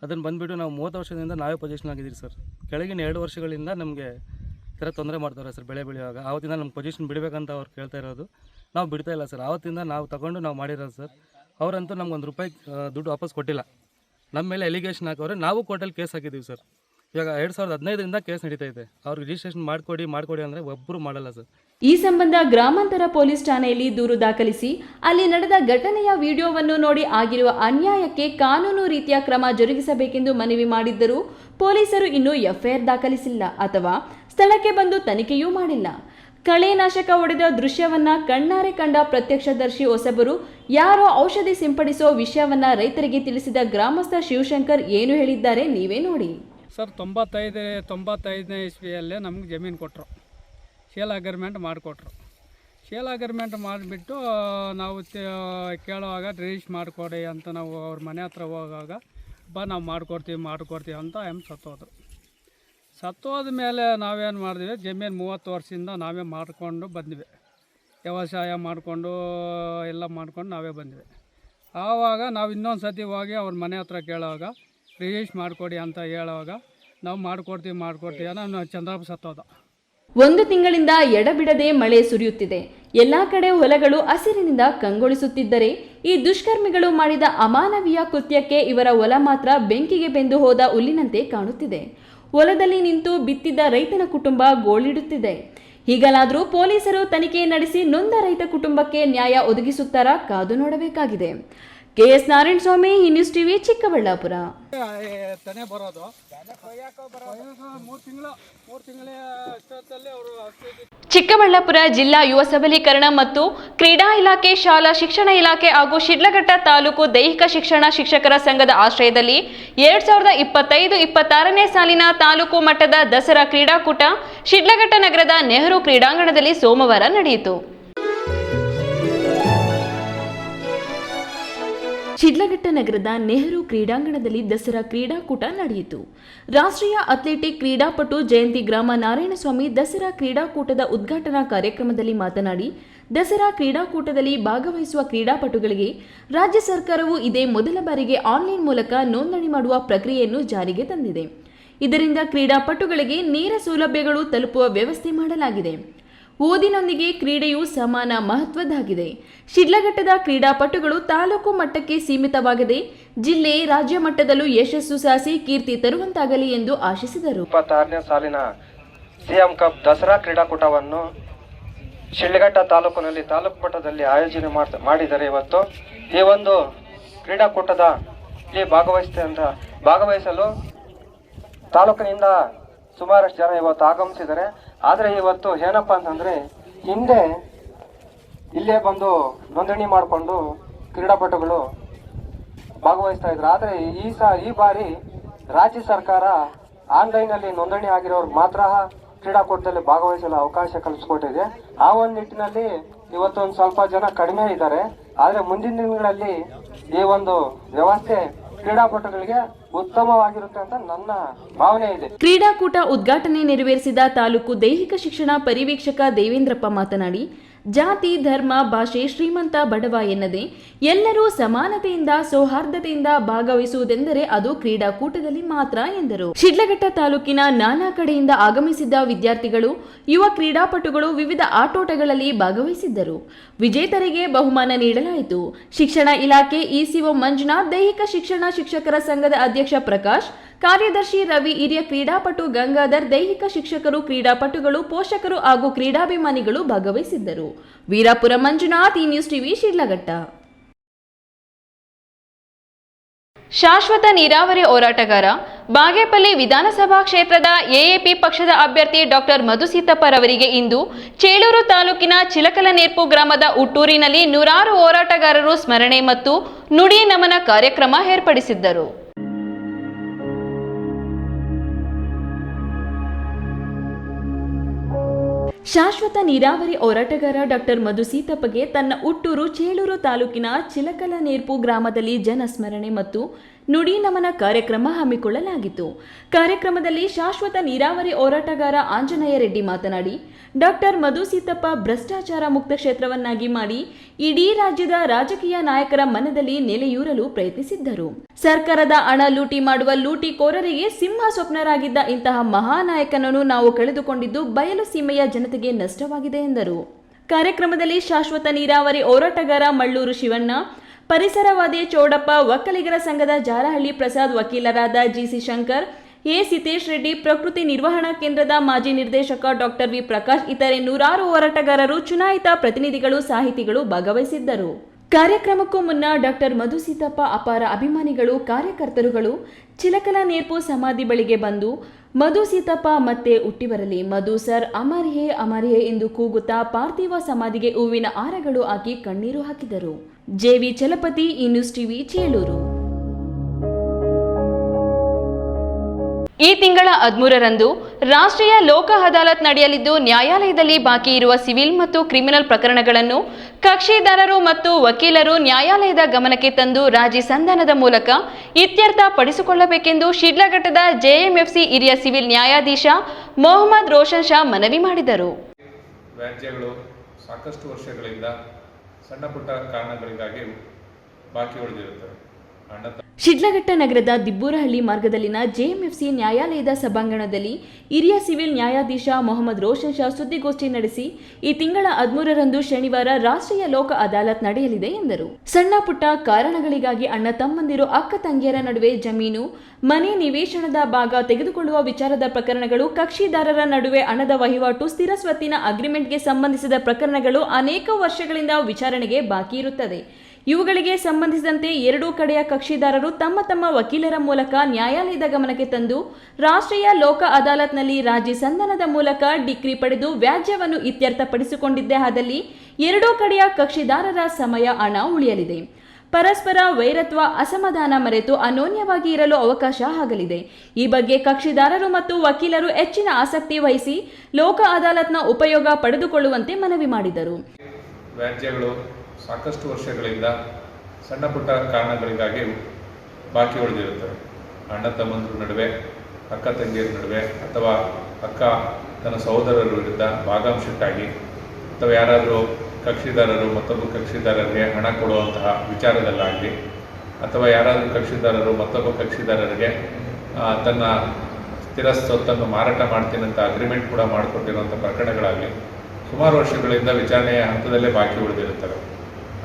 ಅದನ್ನು ಬಂದುಬಿಟ್ಟು ನಾವು ಮೂವತ್ತು ವರ್ಷದಿಂದ ನಾವೇ ಪೊಸಿಷನ್ ಆಗಿದ್ದೀವಿ ಸರ್. ಕೆಳಗಿನ ಎರಡು ವರ್ಷಗಳಿಂದ ನಮಗೆ ಥರ ತೊಂದರೆ ಮಾಡ್ತಾರೆ ಸರ್ ಬೆಳೆ ಬೆಳೆಯುವಾಗ. ಆವತ್ತಿಂದ ನಮ್ಮ ಪೊಸಿಷನ್ ಬಿಡಬೇಕಂತ ಅವ್ರು ಕೇಳ್ತಾ ಇರೋದು. ನಾವು ಬಿಡ್ತಾ ಇಲ್ಲ ಸರ್. ಆವತ್ತಿಂದ ನಾವು ತಗೊಂಡು ನಾವು ಮಾಡಿರೋದು ಸರ್. ಅವರಂತೂ ನಮ್ಗೊಂದು ರೂಪಾಯಿ ದುಡ್ಡು ವಾಪಸ್ ಕೊಟ್ಟಿಲ್ಲ. ನಮ್ಮ ಮೇಲೆ ಎಲಿಗೇಷನ್ ಹಾಕವ್ರೆ ನಾವು ಕೋರ್ಟಲ್ಲಿ ಕೇಸ್ ಹಾಕಿದ್ದೀವಿ ಸರ್. ಇವಾಗ ಎರಡು ಸಾವಿರದ ಹದಿನೈದರಿಂದ ಕೇಸ್ ನಡೀತಾ ಇದೆ. ಅವ್ರಿಗೆ ರಿಜಿಸ್ಟ್ರೇಷನ್ ಮಾಡಿಕೊಡಿ ಮಾಡಿಕೊಡಿ ಅಂದರೆ ಒಬ್ಬರು ಮಾಡಲ್ಲ ಸರ್. ಈ ಸಂಬಂಧ ಗ್ರಾಮಾಂತರ ಪೊಲೀಸ್ ಠಾಣೆಯಲ್ಲಿ ದೂರು ದಾಖಲಿಸಿ ಅಲ್ಲಿ ನಡೆದ ಘಟನೆಯ ವಿಡಿಯೋವನ್ನು ನೋಡಿ ಆಗಿರುವ ಅನ್ಯಾಯಕ್ಕೆ ಕಾನೂನು ರೀತಿಯ ಕ್ರಮ ಜರುಗಿಸಬೇಕೆಂದು ಮನವಿ ಮಾಡಿದ್ದರೂ ಪೊಲೀಸರು ಇನ್ನೂ ಎಫ್ಐಆರ್ ದಾಖಲಿಸಿಲ್ಲ ಅಥವಾ ಸ್ಥಳಕ್ಕೆ ಬಂದು ತನಿಖೆಯೂ ಮಾಡಿಲ್ಲ. ಕಳೆ ನಾಶಕ ಹೊಡೆದ ದೃಶ್ಯವನ್ನ ಕಣ್ಣಾರೆ ಕಂಡ ಪ್ರತ್ಯಕ್ಷದರ್ಶಿ ಹೊಸಬರು ಯಾರೋ ಔಷಧಿ ಸಿಂಪಡಿಸೋ ವಿಷಯವನ್ನ ರೈತರಿಗೆ ತಿಳಿಸಿದ ಗ್ರಾಮಸ್ಥ ಶಿವಶಂಕರ್ ಏನು ಹೇಳಿದ್ದಾರೆ ನೀವೇ ನೋಡಿ. ಸರ್ ತೊಂಬತ್ತೈದು ತೊಂಬತ್ತೈದನೇ ಇಸ್ವಿಯಲ್ಲೇ ನಮ್ಗೆ ಜಮೀನು ಕೊಟ್ಟರು ಶೇಲ್ ಅಗ್ರಿಮೆಂಟ್ ಮಾಡಿಕೊಟ್ರು. ಶೇಲ್ ಅಗ್ರಿಮೆಂಟ್ ಮಾಡಿಬಿಟ್ಟು ನಾವು ಕೇಳುವಾಗ ರಿಜಿಸ್ಟ್ ಮಾಡಿಕೊಡಿ ಅಂತ ನಾವು ಅವ್ರ ಮನೆ ಹತ್ರ ಹೋಗುವಾಗ, ಬಾ ನಾವು ಮಾಡಿಕೊಡ್ತೀವಿ ಮಾಡಿಕೊಡ್ತೀವಿ ಅಂತ ಎಂ ಸತ್ತೋದ್ರು. ಸತ್ತೋದ ಮೇಲೆ ನಾವೇನು ಮಾಡಿದ್ವಿ? ಜಮೀನು ಮೂವತ್ತು ವರ್ಷದಿಂದ ನಾವೇ ಮಾಡಿಕೊಂಡು ಬಂದ್ವಿ. ವ್ಯವಸಾಯ ಮಾಡಿಕೊಂಡು, ಎಲ್ಲ ಮಾಡ್ಕೊಂಡು ನಾವೇ ಬಂದ್ವಿ. ಆವಾಗ ನಾವು ಇನ್ನೊಂದು ಸತಿ ಹೋಗಿ ಅವ್ರ ಮನೆ ಹತ್ರ ಕೇಳುವಾಗ ರಿಜಿಸ್ಟ್ ಮಾಡಿಕೊಡಿ ಅಂತ ಹೇಳುವಾಗ, ನಾವು ಮಾಡಿಕೊಡ್ತೀವಿ ಮಾಡಿಕೊಡ್ತೀವಿ ಅನ್ನೋ ಚಂದ್ರಪ್ಪ ಸತ್ತೋದ. ಒಂದು ತಿಂಗಳಿಂದ ಎಡಬಿಡದೆ ಮಳೆ ಸುರಿಯುತ್ತಿದೆ. ಎಲ್ಲಾ ಕಡೆ ಹೊಲಗಳು ಹಸಿರಿನಿಂದ ಕಂಗೊಳಿಸುತ್ತಿದ್ದರೆ, ಈ ದುಷ್ಕರ್ಮಿಗಳು ಮಾಡಿದ ಅಮಾನವೀಯ ಕೃತ್ಯಕ್ಕೆ ಇವರ ಹೊಲ ಮಾತ್ರ ಬೆಂಕಿಗೆ ಬೆಂದು ಹೋದ ಹುಲ್ಲಿನಂತೆ ಕಾಣುತ್ತಿದೆ. ಹೊಲದಲ್ಲಿ ನಿಂತು ಬಿತ್ತಿದ್ದ ರೈತನ ಕುಟುಂಬ ಗೋಳಿಡುತ್ತಿದೆ. ಹೀಗಲಾದರೂ ಪೊಲೀಸರು ತನಿಖೆ ನಡೆಸಿ ನೊಂದ ರೈತ ಕುಟುಂಬಕ್ಕೆ ನ್ಯಾಯ ಒದಗಿಸುತ್ತಾರ ಕಾದು ನೋಡಬೇಕಾಗಿದೆ. ಕೆಎಸ್ ನಾರಾಯಣ ಸ್ವಾಮಿ ಈ ಟಿವಿ ಚಿಕ್ಕಬಳ್ಳಾಪುರ. ಚಿಕ್ಕಬಳ್ಳಾಪುರ ಜಿಲ್ಲಾ ಯುವ ಸಬಲೀಕರಣ ಮತ್ತು ಕ್ರೀಡಾ ಇಲಾಖೆ ಶಾಲಾ ಶಿಕ್ಷಣ ಇಲಾಖೆ ಹಾಗೂ ಶಿಡ್ಲಘಟ್ಟ ತಾಲೂಕು ದೈಹಿಕ ಶಿಕ್ಷಣ ಶಿಕ್ಷಕರ ಸಂಘದ ಆಶ್ರಯದಲ್ಲಿ ಎರಡ್ ಸಾವಿರದ ಇಪ್ಪತ್ತೈದು ಇಪ್ಪತ್ತಾರನೇ ಸಾಲಿನ ತಾಲೂಕು ಮಟ್ಟದ ದಸರಾ ಕ್ರೀಡಾಕೂಟ ಶಿಡ್ಲಘಟ್ಟ ನಗರದ ನೆಹರು ಕ್ರೀಡಾಂಗಣದಲ್ಲಿ ಸೋಮವಾರ ನಡೆಯಿತು. ಶಿಡ್ಲಘಟ್ಟ ನಗರದ ನೆಹರು ಕ್ರೀಡಾಂಗಣದಲ್ಲಿ ದಸರಾ ಕ್ರೀಡಾಕೂಟ ನಡೆಯಿತು. ರಾಷ್ಟ್ರೀಯ ಅಥ್ಲೆಟಿಕ್ ಕ್ರೀಡಾಪಟು ಜಯಂತಿ ಗ್ರಾಮ ನಾರಾಯಣಸ್ವಾಮಿ ದಸರಾ ಕ್ರೀಡಾಕೂಟದ ಉದ್ಘಾಟನಾ ಕಾರ್ಯಕ್ರಮದಲ್ಲಿ ಮಾತನಾಡಿ, ದಸರಾ ಕ್ರೀಡಾಕೂಟದಲ್ಲಿ ಭಾಗವಹಿಸುವ ಕ್ರೀಡಾಪಟುಗಳಿಗೆ ರಾಜ್ಯ ಸರ್ಕಾರವು ಇದೇ ಮೊದಲ ಬಾರಿಗೆ ಆನ್ಲೈನ್ ಮೂಲಕ ನೋಂದಣಿ ಮಾಡುವ ಪ್ರಕ್ರಿಯೆಯನ್ನು ಜಾರಿಗೆ ತಂದಿದೆ. ಇದರಿಂದ ಕ್ರೀಡಾಪಟುಗಳಿಗೆ ನೇರ ಸೌಲಭ್ಯಗಳು ತಲುಪುವ ವ್ಯವಸ್ಥೆ ಮಾಡಲಾಗಿದೆ. ಓದಿನೊಂದಿಗೆ ಕ್ರೀಡೆಯು ಸಮಾನ ಮಹತ್ವದ್ದಾಗಿದೆ. ಶಿಡ್ಲಘಟ್ಟದ ಕ್ರೀಡಾಪಟುಗಳು ತಾಲೂಕು ಮಟ್ಟಕ್ಕೆ ಸೀಮಿತವಾಗದೆ, ಜಿಲ್ಲೆ ರಾಜ್ಯ ಮಟ್ಟದಲ್ಲೂ ಯಶಸ್ಸು ಸಾಸಿ ಕೀರ್ತಿ ತರುವಂತಾಗಲಿ ಎಂದು ಆಶಿಸಿದರು. ಇಪ್ಪತ್ತಾರನೇ ಸಾಲಿನ ಸಿಎಂ ಕಪ್ ದಸರಾ ಕ್ರೀಡಾಕೂಟವನ್ನು ಶಿಡ್ಲಘಟ್ಟ ತಾಲೂಕಿನಲ್ಲಿ ತಾಲೂಕು ಮಟ್ಟದಲ್ಲಿ ಆಯೋಜನೆ ಮಾಡಿದ್ದಾರೆ ಇವತ್ತು ಈ ಒಂದು ಕ್ರೀಡಾಕೂಟದ ಇಲ್ಲಿ ಭಾಗವಹಿಸಲು ತಾಲೂಕಿನಿಂದ ಸುಮಾರಷ್ಟು ಜನ ಇವತ್ತು ಆಗಮಿಸಿದ್ದಾರೆ ಆದರೆ ಇವತ್ತು ಏನಪ್ಪ ಅಂತಂದ್ರೆ, ಹಿಂದೆ ಇಲ್ಲೇ ಬಂದು ನೋಂದಣಿ ಮಾಡಿಕೊಂಡು ಕ್ರೀಡಾಪಟುಗಳು ಭಾಗವಹಿಸ್ತಾ ಇದ್ರು. ಆದರೆ ಈ ಸ, ಈ ಬಾರಿ ರಾಜ್ಯ ಸರ್ಕಾರ ಆನ್ಲೈನಲ್ಲಿ ನೋಂದಣಿ ಆಗಿರೋರು ಮಾತ್ರ ಕ್ರೀಡಾಕೂಟದಲ್ಲಿ ಭಾಗವಹಿಸಲು ಅವಕಾಶ ಕಲ್ಪಿಸ್ಕೊಟ್ಟಿದೆ ಆ ಒಂದು ನಿಟ್ಟಿನಲ್ಲಿ ಇವತ್ತು ಒಂದು ಸ್ವಲ್ಪ ಜನ ಕಡಿಮೆ ಇದ್ದಾರೆ. ಆದರೆ ಮುಂದಿನ ದಿನಗಳಲ್ಲಿ ಈ ಒಂದು ವ್ಯವಸ್ಥೆ ಕ್ರೀಡಾಪಟುಗಳಿಗೆ ಕ್ರೀಡಾಕೂಟ ಉದ್ಘಾಟನೆ ನೆರವೇರಿಸಿದ ತಾಲೂಕು ದೈಹಿಕ ಶಿಕ್ಷಣ ಪರಿವೀಕ್ಷಕ ದೇವೇಂದ್ರಪ್ಪ ಮಾತನಾಡಿ ಜಾತಿ, ಧರ್ಮ, ಭಾಷೆ ಶ್ರೀಮಂತ, ಬಡವ ಎನ್ನದೆ ಎಲ್ಲರೂ ಸಮಾನತೆಯಿಂದ, ಸೌಹಾರ್ದತೆಯಿಂದ ಭಾಗವಹಿಸುವುದೆಂದರೆ ಅದು ಕ್ರೀಡಾಕೂಟದಲ್ಲಿ ಮಾತ್ರ ಎಂದರು. ಶಿಡ್ಲಘಟ್ಟ ತಾಲೂಕಿನ ನಾನಾ ಕಡೆಯಿಂದ ಆಗಮಿಸಿದ್ದ ವಿದ್ಯಾರ್ಥಿಗಳು, ಯುವ ಕ್ರೀಡಾಪಟುಗಳು ವಿವಿಧ ಆಟೋಟಗಳಲ್ಲಿ ಭಾಗವಹಿಸಿದ್ದರು. ವಿಜೇತರಿಗೆ ಬಹುಮಾನ ನೀಡಲಾಯಿತು. ಶಿಕ್ಷಣ ಇಲಾಖೆ ಇಸಿಒ ಮಂಜುನಾಥ್, ದೈಹಿಕ ಶಿಕ್ಷಣ ಶಿಕ್ಷಕರ ಸಂಘದ ಅಧ್ಯಕ್ಷ ಪ್ರಕಾಶ್ ಕಾರ್ಯದರ್ಶಿ ರವಿ ಹಿರಿಯ ಕ್ರೀಡಾಪಟು ಗಂಗಾಧರ್, ದೈಹಿಕ ಶಿಕ್ಷಕರು, ಕ್ರೀಡಾಪಟುಗಳು, ಪೋಷಕರು ಹಾಗೂ ಕ್ರೀಡಾಭಿಮಾನಿಗಳು ಭಾಗವಹಿಸಿದ್ದರು. ವೀರಾಪುರ ಮಂಜುನಾಥ್ ಈ ನ್ಯೂಸ್ ಟಿವಿ, ಶಿಡ್ಲಘಟ್ಟ. ಶಾಶ್ವತ ನೀರಾವರಿ ಹೋರಾಟಗಾರ, ಬಾಗೇಪಲ್ಲಿ ವಿಧಾನಸಭಾ ಕ್ಷೇತ್ರದ ಎಎಪಿ ಪಕ್ಷದ ಅಭ್ಯರ್ಥಿ ಡಾಕ್ಟರ್ ಮಧು ಅವರಿಗೆ ಇಂದು ಚೇಳೂರು ತಾಲೂಕಿನ ಚಿಲಕಲನೇರ್ಪು ಗ್ರಾಮದ ಉಟ್ಟೂರಿನಲ್ಲಿ ನೂರಾರು ಹೋರಾಟಗಾರರು ಸ್ಮರಣೆ ಮತ್ತು ನುಡಿ ನಮನ ಕಾರ್ಯಕ್ರಮ ಏರ್ಪಡಿಸಿದ್ದರು. ಶಾಶ್ವತ ನೀರಾವರಿ ಹೋರಾಟಗಾರ ಡಾಕ್ಟರ್ ಮಧು ಸೀತಪ್ಪಗೆ ತನ್ನ ಹುಟ್ಟೂರು ಚೇಳೂರು ತಾಲೂಕಿನ ಚಿಲಕಲನೇರ್ಪು ಗ್ರಾಮದಲ್ಲಿ ಜನಸ್ಮರಣೆ ಮತ್ತು ನುಡಿ ನಮನ ಕಾರ್ಯಕ್ರಮ ಹಮ್ಮಿಕೊಳ್ಳಲಾಗಿತ್ತು. ಕಾರ್ಯಕ್ರಮದಲ್ಲಿ ಶಾಶ್ವತ ನೀರಾವರಿ ಹೋರಾಟಗಾರ ಆಂಜನೇಯ ರೆಡ್ಡಿ ಮಾತನಾಡಿ, ಡಾಕ್ಟರ್ ಮಧು ಸೀತಪ್ಪ ಭ್ರಷ್ಟಾಚಾರ ಮುಕ್ತ ಕ್ಷೇತ್ರವನ್ನಾಗಿ ಮಾಡಿ ಇಡೀ ರಾಜ್ಯದ ರಾಜಕೀಯ ನಾಯಕರ ಮನದಲ್ಲಿ ನೆಲೆಯೂರಲು ಪ್ರಯತ್ನಿಸಿದ್ದರು. ಸರ್ಕಾರದ ಹಣ ಲೂಟಿ ಮಾಡುವ ಲೂಟಿಕೋರರಿಗೆ ಸಿಂಹ ಸ್ವಪ್ನರಾಗಿದ್ದ ಇಂತಹ ಮಹಾನಾಯಕನನ್ನು ನಾವು ಕಳೆದುಕೊಂಡಿದ್ದು ಬಯಲು ಸೀಮೆಯ ಜನತೆಗೆ ನಷ್ಟವಾಗಿದೆ ಎಂದರು. ಕಾರ್ಯಕ್ರಮದಲ್ಲಿ ಶಾಶ್ವತ ನೀರಾವರಿ ಹೋರಾಟಗಾರ ಮಳ್ಳೂರು ಶಿವಣ್ಣ ಪರಿಸರವಾದಿ ಚೌಡಪ್ಪ ಒಕ್ಕಲಿಗರ ಸಂಘದ ಜಾರಹಳ್ಳಿ ಪ್ರಸಾದ್ ವಕೀಲರಾದ ಜಿಸಿ ಶಂಕರ್, ಎ ಸಿತೇಶ್ ರೆಡ್ಡಿ, ಪ್ರಕೃತಿ ನಿರ್ವಹಣಾ ಕೇಂದ್ರದ ಮಾಜಿ ನಿರ್ದೇಶಕ ಡಾಕ್ಟರ್ ವಿ ಪ್ರಕಾಶ್ ಇತರೆ ನೂರಾರು ಹೋರಾಟಗಾರರು, ಚುನಾಯಿತ ಪ್ರತಿನಿಧಿಗಳು, ಸಾಹಿತಿಗಳು ಭಾಗವಹಿಸಿದ್ದರು. ಕಾರ್ಯಕ್ರಮಕ್ಕೂ ಮುನ್ನ ಡಾಕ್ಟರ್ ಮಧುಸೀತಪ್ಪ ಅಪಾರ ಅಭಿಮಾನಿಗಳು, ಕಾರ್ಯಕರ್ತರುಗಳು ಚಿಲಕಲ ನೇರ್ಪು ಸಮಾಧಿ ಬಳಿಗೆ ಬಂದು ಮಧು ಸೀತಪ್ಪ ಮತ್ತೆ ಹುಟ್ಟಿ ಬರಲಿ ಮಧು ಸರ್, ಅಮರ್ಹೇ ಅಮರ್ಹೇ ಎಂದು ಕೂಗುತ್ತಾ ಪಾರ್ಥಿವ ಸಮಾಧಿಗೆ ಹೂವಿನ ಹಾರಗಳು ಹಾಕಿ ಕಣ್ಣೀರು ಹಾಕಿದರು. ಜೆವಿ ಚಲಪತಿ ಇನ್ನು ಟಿವಿ ಚೇಳೂರು. ಈ ತಿಂಗಳ ಹದಿಮೂರರಂದು ರಾಷ್ಟ್ರೀಯ ಲೋಕ ಅದಾಲತ್ ನಡೆಯಲಿದ್ದು ನ್ಯಾಯಾಲಯದಲ್ಲಿ ಬಾಕಿ ಇರುವ ಸಿವಿಲ್ ಮತ್ತು ಕ್ರಿಮಿನಲ್ ಪ್ರಕರಣಗಳನ್ನು ಕಕ್ಷಿದಾರರು ಮತ್ತು ವಕೀಲರು ನ್ಯಾಯಾಲಯದ ಗಮನಕ್ಕೆ ತಂದು ರಾಜಿ ಸಂಧಾನದ ಮೂಲಕ ಇತ್ಯರ್ಥ ಪಡಿಸಿಕೊಳ್ಳಬೇಕೆಂದು ಶಿಡ್ಲಘಟ್ಟದ ಜೆಎಂಎಫ್ಸಿ ಹಿರಿಯ ಸಿವಿಲ್ ನ್ಯಾಯಾಧೀಶ ಮೊಹಮ್ಮದ್ ರೋಷನ್ ಶಾ ಮನವಿ ಮಾಡಿದರು. ವ್ಯಾಜ್ಯಗಳು ಸಾಕಷ್ಟು ವರ್ಷಗಳಿಂದ ಸಣ್ಣ ಪುಟ್ಟ ಕಾರಣಗಳಿಗಾಗಿ ಬಾಕಿ ಉಳಿದಿರುತ್ತವೆ. ಶಿಡ್ಲಘಟ್ಟ ನಗರದ ದಿಬ್ಬೂರಹಳ್ಳಿ ಮಾರ್ಗದಲ್ಲಿನ ಜೆಎಂಎಫ್ಸಿ ನ್ಯಾಯಾಲಯದ ಸಭಾಂಗಣದಲ್ಲಿ ಹಿರಿಯ ಸಿವಿಲ್ ನ್ಯಾಯಾಧೀಶ ಮೊಹಮ್ಮದ್ ರೋಷನ್ ಶಾ ಸುದ್ದಿಗೋಷ್ಠಿ ನಡೆಸಿ, ಈ ತಿಂಗಳ ಹದಿಮೂರರಂದು ಶನಿವಾರ ರಾಷ್ಟ್ರೀಯ ಲೋಕ ಅದಾಲತ್ ನಡೆಯಲಿದೆ ಎಂದರು. ಸಣ್ಣ ಪುಟ್ಟ ಕಾರಣಗಳಿಗಾಗಿ ಅಣ್ಣ ತಮ್ಮಂದಿರು ಅಕ್ಕ ತಂಗಿಯರ ನಡುವೆ ಜಮೀನು, ಮನೆ ನಿವೇಶನದ ಭಾಗ ತೆಗೆದುಕೊಳ್ಳುವ ವಿಚಾರದ ಪ್ರಕರಣಗಳು, ಕಕ್ಷಿದಾರರ ನಡುವೆ ಹಣದ ವಹಿವಾಟು, ಸ್ಥಿರ ಸ್ವತ್ತಿನ ಅಗ್ರಿಮೆಂಟ್ಗೆ ಸಂಬಂಧಿಸಿದ ಪ್ರಕರಣಗಳು ಅನೇಕ ವರ್ಷಗಳಿಂದ ವಿಚಾರಣೆಗೆ ಬಾಕಿ ಇರುತ್ತದೆ. ಇವುಗಳಿಗೆ ಸಂಬಂಧಿಸಿದಂತೆ ಎರಡೂ ಕಡೆಯ ಕಕ್ಷಿದಾರರು ತಮ್ಮ ತಮ್ಮ ವಕೀಲರ ಮೂಲಕ ನ್ಯಾಯಾಲಯದ ಗಮನಕ್ಕೆ ತಂದು ರಾಷ್ಟ್ರೀಯ ಲೋಕ ಅದಾಲತ್ನಲ್ಲಿ ರಾಜಿ ಸಂಧಾನದ ಮೂಲಕ ಡಿಗ್ರಿ ಪಡೆದು ವ್ಯಾಜ್ಯವನ್ನು ಇತ್ಯರ್ಥಪಡಿಸಿಕೊಂಡಿದ್ದೇ ಆದಲ್ಲಿ ಎರಡೂ ಕಡೆಯ ಕಕ್ಷಿದಾರರ ಸಮಯ ಹಣ ಉಳಿಯಲಿದೆ. ಪರಸ್ಪರ ವೈರತ್ವ ಅಸಮಾಧಾನ ಮರೆತು ಅನೋನ್ಯವಾಗಿ ಇರಲು ಅವಕಾಶ ಆಗಲಿದೆ. ಈ ಬಗ್ಗೆ ಕಕ್ಷಿದಾರರು ಮತ್ತು ವಕೀಲರು ಹೆಚ್ಚಿನ ಆಸಕ್ತಿ ವಹಿಸಿ ಲೋಕ ಅದಾಲತ್ನ ಉಪಯೋಗ ಪಡೆದುಕೊಳ್ಳುವಂತೆ ಮನವಿ ಮಾಡಿದರು. ಸಾಕಷ್ಟು ವರ್ಷಗಳಿಂದ ಸಣ್ಣ ಪುಟ್ಟ ಕಾರಣಗಳಿಗಾಗಿ ಬಾಕಿ ಉಳಿದಿರುತ್ತವೆ ಅಣ್ಣ, ತಮ್ಮಂದ್ರ ನಡುವೆ, ಅಕ್ಕ, ತಂಗಿಯರ ನಡುವೆ ಅಥವಾ ಅಕ್ಕ, ತನ್ನ ಸಹೋದರರ ವಿರುದ್ಧ ಭಾಗಾಂಶಕ್ಕಾಗಿ ಅಥವಾ ಯಾರಾದರೂ ಕಕ್ಷಿದಾರರು, ಮತ್ತೊಬ್ಬ ಕಕ್ಷಿದಾರರಿಗೆ ಹಣ ಕೊಡುವಂತಹ ವಿಚಾರದಲ್ಲಾಗಲಿ ಅಥವಾ ಯಾರಾದರೂ ಕಕ್ಷಿದಾರರು, ಮತ್ತೊಬ್ಬ ಕಕ್ಷಿದಾರರಿಗೆ ತನ್ನ ಸ್ಥಿರ ಸ್ವತ್ತನ್ನು ಮಾರಾಟ ಮಾಡ್ತೀನಿ ಅಂತ ಅಗ್ರಿಮೆಂಟ್ ಕೂಡ ಮಾಡಿಕೊಟ್ಟಿರುವಂಥ ಪ್ರಕರಣಗಳಾಗಲಿ ಸುಮಾರು ವರ್ಷಗಳಿಂದ ವಿಚಾರಣೆಯ ಹಂತದಲ್ಲೇ ಬಾಕಿ ಉಳಿದಿರುತ್ತವೆ.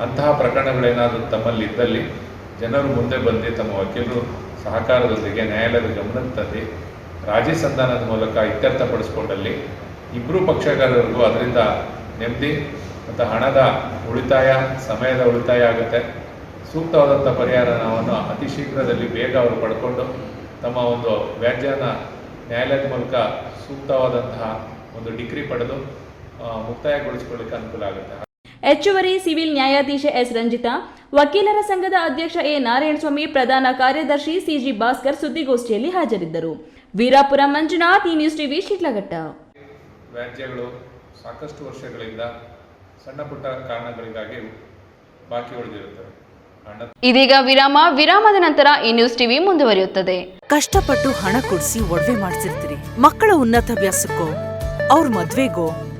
ಅಂತಹ ಪ್ರಕರಣಗಳೇನಾದರೂ ತಮ್ಮಲ್ಲಿ ಇದ್ದಲ್ಲಿ ಜನರು ಮುಂದೆ ಬಂದು ತಮ್ಮ ವಕೀಲರು ಸಹಕಾರದೊಂದಿಗೆ ನ್ಯಾಯಾಲಯದ ಗಮನಕ್ಕೆ ತಂದು ರಾಜಿ ಸಂಧಾನದ ಮೂಲಕ ಇತ್ಯರ್ಥಪಡಿಸಿಕೊಂಡಲ್ಲಿ ಇಬ್ಬರು ಪಕ್ಷಗಾರರಿಗೂ ಅದರಿಂದ ನೆಮ್ಮದಿ ಮತ್ತು ಹಣದ ಉಳಿತಾಯ, ಸಮಯದ ಉಳಿತಾಯ ಆಗುತ್ತೆ. ಸೂಕ್ತವಾದಂಥ ಪರಿಹಾರವನ್ನು ಅತಿ ಶೀಘ್ರದಲ್ಲಿ ಬೇಗ ಅವರು ಪಡ್ಕೊಂಡು ತಮ್ಮ ಒಂದು ವ್ಯಾಜ್ಯನ ನ್ಯಾಯಾಲಯದ ಮೂಲಕ ಸೂಕ್ತವಾದಂತಹ ಒಂದು ಡಿಗ್ರಿ ಪಡೆದು ಮುಕ್ತಾಯಗೊಳಿಸ್ಕೊಳ್ಳಿಕ್ಕೆ ಅನುಕೂಲ ಆಗುತ್ತೆ. ಹೆಚ್ಚುವರಿ ಸಿವಿಲ್ ನ್ಯಾಯಾಧೀಶ ಎಸ್. ರಂಜಿತಾ ವಕೀಲರ ಸಂಘದ ಅಧ್ಯಕ್ಷ ಎ. ನಾರಾಯಣಸ್ವಾಮಿ ಪ್ರಧಾನ ಕಾರ್ಯದರ್ಶಿ ಸಿಜಿ ಭಾಸ್ಕರ್ ಸುದ್ದಿಗೋಷ್ಠಿಯಲ್ಲಿ ಹಾಜರಿದ್ದರು. ವೀರಾಪುರ ಮಂಜುನಾಥ್ ಈ ನ್ಯೂಸ್ ಟಿವಿ ಶಿಟ್ಲಘಟ್ಟ ವ್ಯಾಜ್ಯಗಳು ಸಾಕಷ್ಟು ವರ್ಷಗಳಿಂದ ಸಣ್ಣ ಪುಟ್ಟ ಕಾರಣಗಳಿಗಾಗಿ ಬಾಕಿ ಉಳಿದಿರುತ್ತವೆ. ಇದೀಗ ವಿರಾಮ. ವಿರಾಮದ ನಂತರ ಈ ನ್ಯೂಸ್ ಟಿವಿ ಮುಂದುವರಿಯುತ್ತದೆ. ಕಷ್ಟಪಟ್ಟು ಹಣ ಕೊಡಿಸಿ ಒಡವೆ ಮಾಡಿಸಿರ್ತೀರಿ. ಮಕ್ಕಳ ಉನ್ನತಾಭ್ಯಾಸಕ್ಕೋ ಅವ್ರ ಮದ್ವೆಗೋ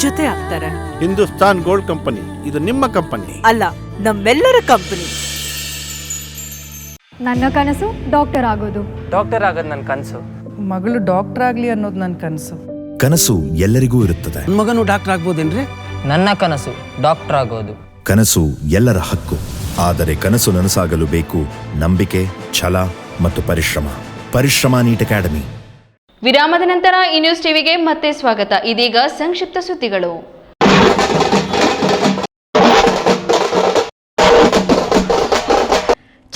ಜೊತೆ ಆಗ್ತಾರೆ. ಹಿಂದೂಸ್ತಾನ್ ಗೋಲ್ಡ್ ಕಂಪನಿ ಇದು ನಿಮ್ಮ ಕಂಪನಿ. ಅಲ್ಲ ನಮ್ಮೆಲ್ಲರ ಕಂಪನಿ. ನನ್ನ ಕನಸು ಡಾಕ್ಟರ್ ಆಗೋದು. ಡಾಕ್ಟರ್ ಆಗೋದು ನನ್ನ ಕನಸು. ಮಗಳು ಡಾಕ್ಟರ್ ಆಗ್ಲಿ ಅನ್ನೋದು ನನ್ನ ಕನಸು. ಕನಸು ಎಲ್ಲರಿಗೂ ಇರುತ್ತದೆ. ಮಗನು ಡಾಕ್ಟರ್ ಆಗ್ಬೋದೇನ್ರಿ? ನನ್ನ ಕನಸು ಡಾಕ್ಟರ್ ಆಗೋದು. ಕನಸು ಎಲ್ಲರ ಹಕ್ಕು. ಆದರೆ ಕನಸು ನನಸಾಗಲು ಬೇಕು ನಂಬಿಕೆ ಛಲ ಮತ್ತು ಪರಿಶ್ರಮ. ಪರಿಶ್ರಮ ನೀಟ್ ಅಕಾಡೆಮಿ. ವಿರಾಮದ ನಂತರ ಈ ನ್ಯೂಸ್ ಟಿವಿಗೆ ಮತ್ತೆ ಸ್ವಾಗತ. ಇದೀಗ ಸಂಕ್ಷಿಪ್ತ ಸುದ್ದಿಗಳು.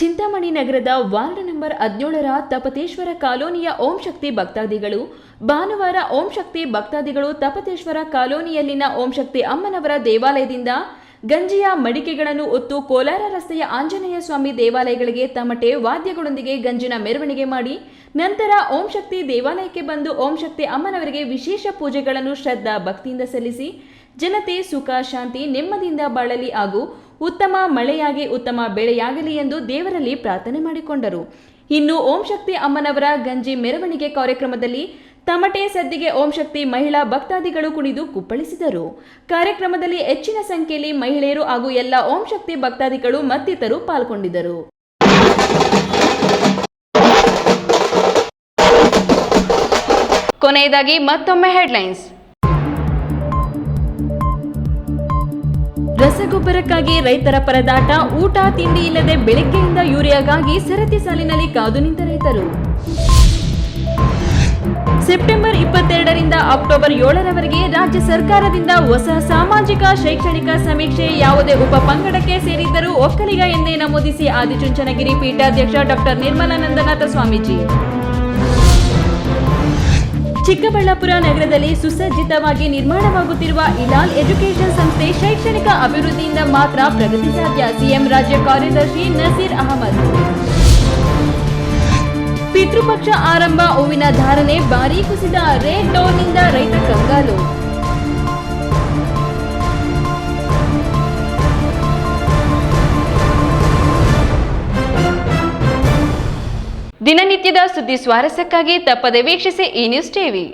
ಚಿಂತಾಮಣಿ ನಗರದ ವಾರ್ಡ್ ನಂಬರ್ ಹದಿನೇಳರ ತಪತೇಶ್ವರ ಕಾಲೋನಿಯ ಓಂ ಶಕ್ತಿ ಭಕ್ತಾದಿಗಳು, ಭಾನುವಾರ ಓಂ ಶಕ್ತಿ ಭಕ್ತಾದಿಗಳು ತಪತೇಶ್ವರ ಕಾಲೋನಿಯಲ್ಲಿನ ಓಂ ಶಕ್ತಿ ಅಮ್ಮನವರ ದೇವಾಲಯದಿಂದ ಗಂಜಿಯ ಮಡಿಕೆಗಳನ್ನು ಒತ್ತು ಕೋಲಾರ ರಸ್ತೆಯ ಆಂಜನೇಯ ಸ್ವಾಮಿ ದೇವಾಲಯಗಳಿಗೆ ತಮಟೆ ವಾದ್ಯಗಳೊಂದಿಗೆ ಗಂಜಿನ ಮೆರವಣಿಗೆ ಮಾಡಿ, ನಂತರ ಓಂ ಶಕ್ತಿ ದೇವಾಲಯಕ್ಕೆ ಬಂದು ಓಂ ಶಕ್ತಿ ಅಮ್ಮನವರಿಗೆ ವಿಶೇಷ ಪೂಜೆಗಳನ್ನು ಶ್ರದ್ಧಾ ಭಕ್ತಿಯಿಂದ ಸಲ್ಲಿಸಿ, ಜನತೆ ಸುಖ, ಶಾಂತಿ, ನೆಮ್ಮದಿಯಿಂದ ಬಾಳಲಿ ಹಾಗೂ ಉತ್ತಮ ಮಳೆಯಾಗಿ ಉತ್ತಮ ಬೆಳೆಯಾಗಲಿ ಎಂದು ದೇವರಲ್ಲಿ ಪ್ರಾರ್ಥನೆ ಮಾಡಿಕೊಂಡರು. ಇನ್ನು ಓಂ ಶಕ್ತಿ ಅಮ್ಮನವರ ಗಂಜಿ ಮೆರವಣಿಗೆ ಕಾರ್ಯಕ್ರಮದಲ್ಲಿ ತಮಟೆ ಸದ್ದಿಗೆ ಓಂ ಶಕ್ತಿ ಮಹಿಳಾ ಭಕ್ತಾದಿಗಳು ಕುಣಿದು ಕುಪ್ಪಳಿಸಿದರು. ಕಾರ್ಯಕ್ರಮದಲ್ಲಿ ಹೆಚ್ಚಿನ ಸಂಖ್ಯೆಯಲ್ಲಿ ಮಹಿಳೆಯರು ಹಾಗೂ ಎಲ್ಲ ಓಂ ಶಕ್ತಿ ಭಕ್ತಾದಿಗಳು ಮತ್ತಿತರರು ಪಾಲ್ಗೊಂಡಿದ್ದರು. ಕೊನೆಯದಾಗಿ ಮತ್ತೊಮ್ಮೆ ಹೆಡ್ಲೈನ್ಸ್. ರಸಗೊಬ್ಬರಕ್ಕಾಗಿ ರೈತರ ಪರದಾಟ, ಊಟ, ತಿಂಡಿ ಇಲ್ಲದೆ ಬೆಳಗ್ಗೆಯಿಂದ ಯೂರಿಯಾಗಾಗಿ ಸರತಿ ಸಾಲಿನಲ್ಲಿ ಕಾದು ನಿಂತ ರೈತರು. ಸೆಪ್ಟೆಂಬರ್ ಇಪ್ಪತ್ತೆರಡರಿಂದ ಅಕ್ಟೋಬರ್ ಏಳರವರೆಗೆ ರಾಜ್ಯ ಸರ್ಕಾರದಿಂದ ಹೊಸ ಸಾಮಾಜಿಕ, ಶೈಕ್ಷಣಿಕ ಸಮೀಕ್ಷೆ, ಯಾವುದೇ ಉಪ ಪಂಗಡಕ್ಕೆ ಸೇರಿದ್ದರೂ ಒಕ್ಕಲಿಗ ಎಂದೇ ನಮೂದಿಸಿ ಆದಿಚುಂಚನಗಿರಿ ಪೀಠಾಧ್ಯಕ್ಷ ಡಾಕ್ಟರ್ ನಿರ್ಮಲಾನಂದನಾಥ ಸ್ವಾಮೀಜಿ. ಚಿಕ್ಕಬಳ್ಳಾಪುರ ನಗರದಲ್ಲಿ ಸುಸಜ್ಜಿತವಾಗಿ ನಿರ್ಮಾಣವಾಗುತ್ತಿರುವ ಇಲಾಲ್ ಎಜುಕೇಷನ್ ಸಂಸ್ಥೆ ಶೈಕ್ಷಣಿಕ ಅಭಿವೃದ್ಧಿಯಿಂದ ಮಾತ್ರ ಪ್ರಗತಿ ಸಾಧ್ಯ. ಸಿಎಂ ರಾಜ್ಯ ಕಾರ್ಯದರ್ಶಿ ನಸೀರ್ ಅಹಮದ್. ಪಿತೃಪಕ್ಷ ಆರಂಭ ಹೂವಿನ ಧಾರಣೆ ಭಾರೀ ಕುಸಿದ ರೇಡ್ ಡೌನ್ನಿಂದ ರೈತ ಕಂಗಾಲು. ದಿನನಿತ್ಯದ ಸುದ್ದಿ ಸ್ವಾರಸ್ಯಕ್ಕಾಗಿ ತಪ್ಪದೆ ವೀಕ್ಷಿಸಿ ಈ ನ್ಯೂಸ್ ಟಿವಿ.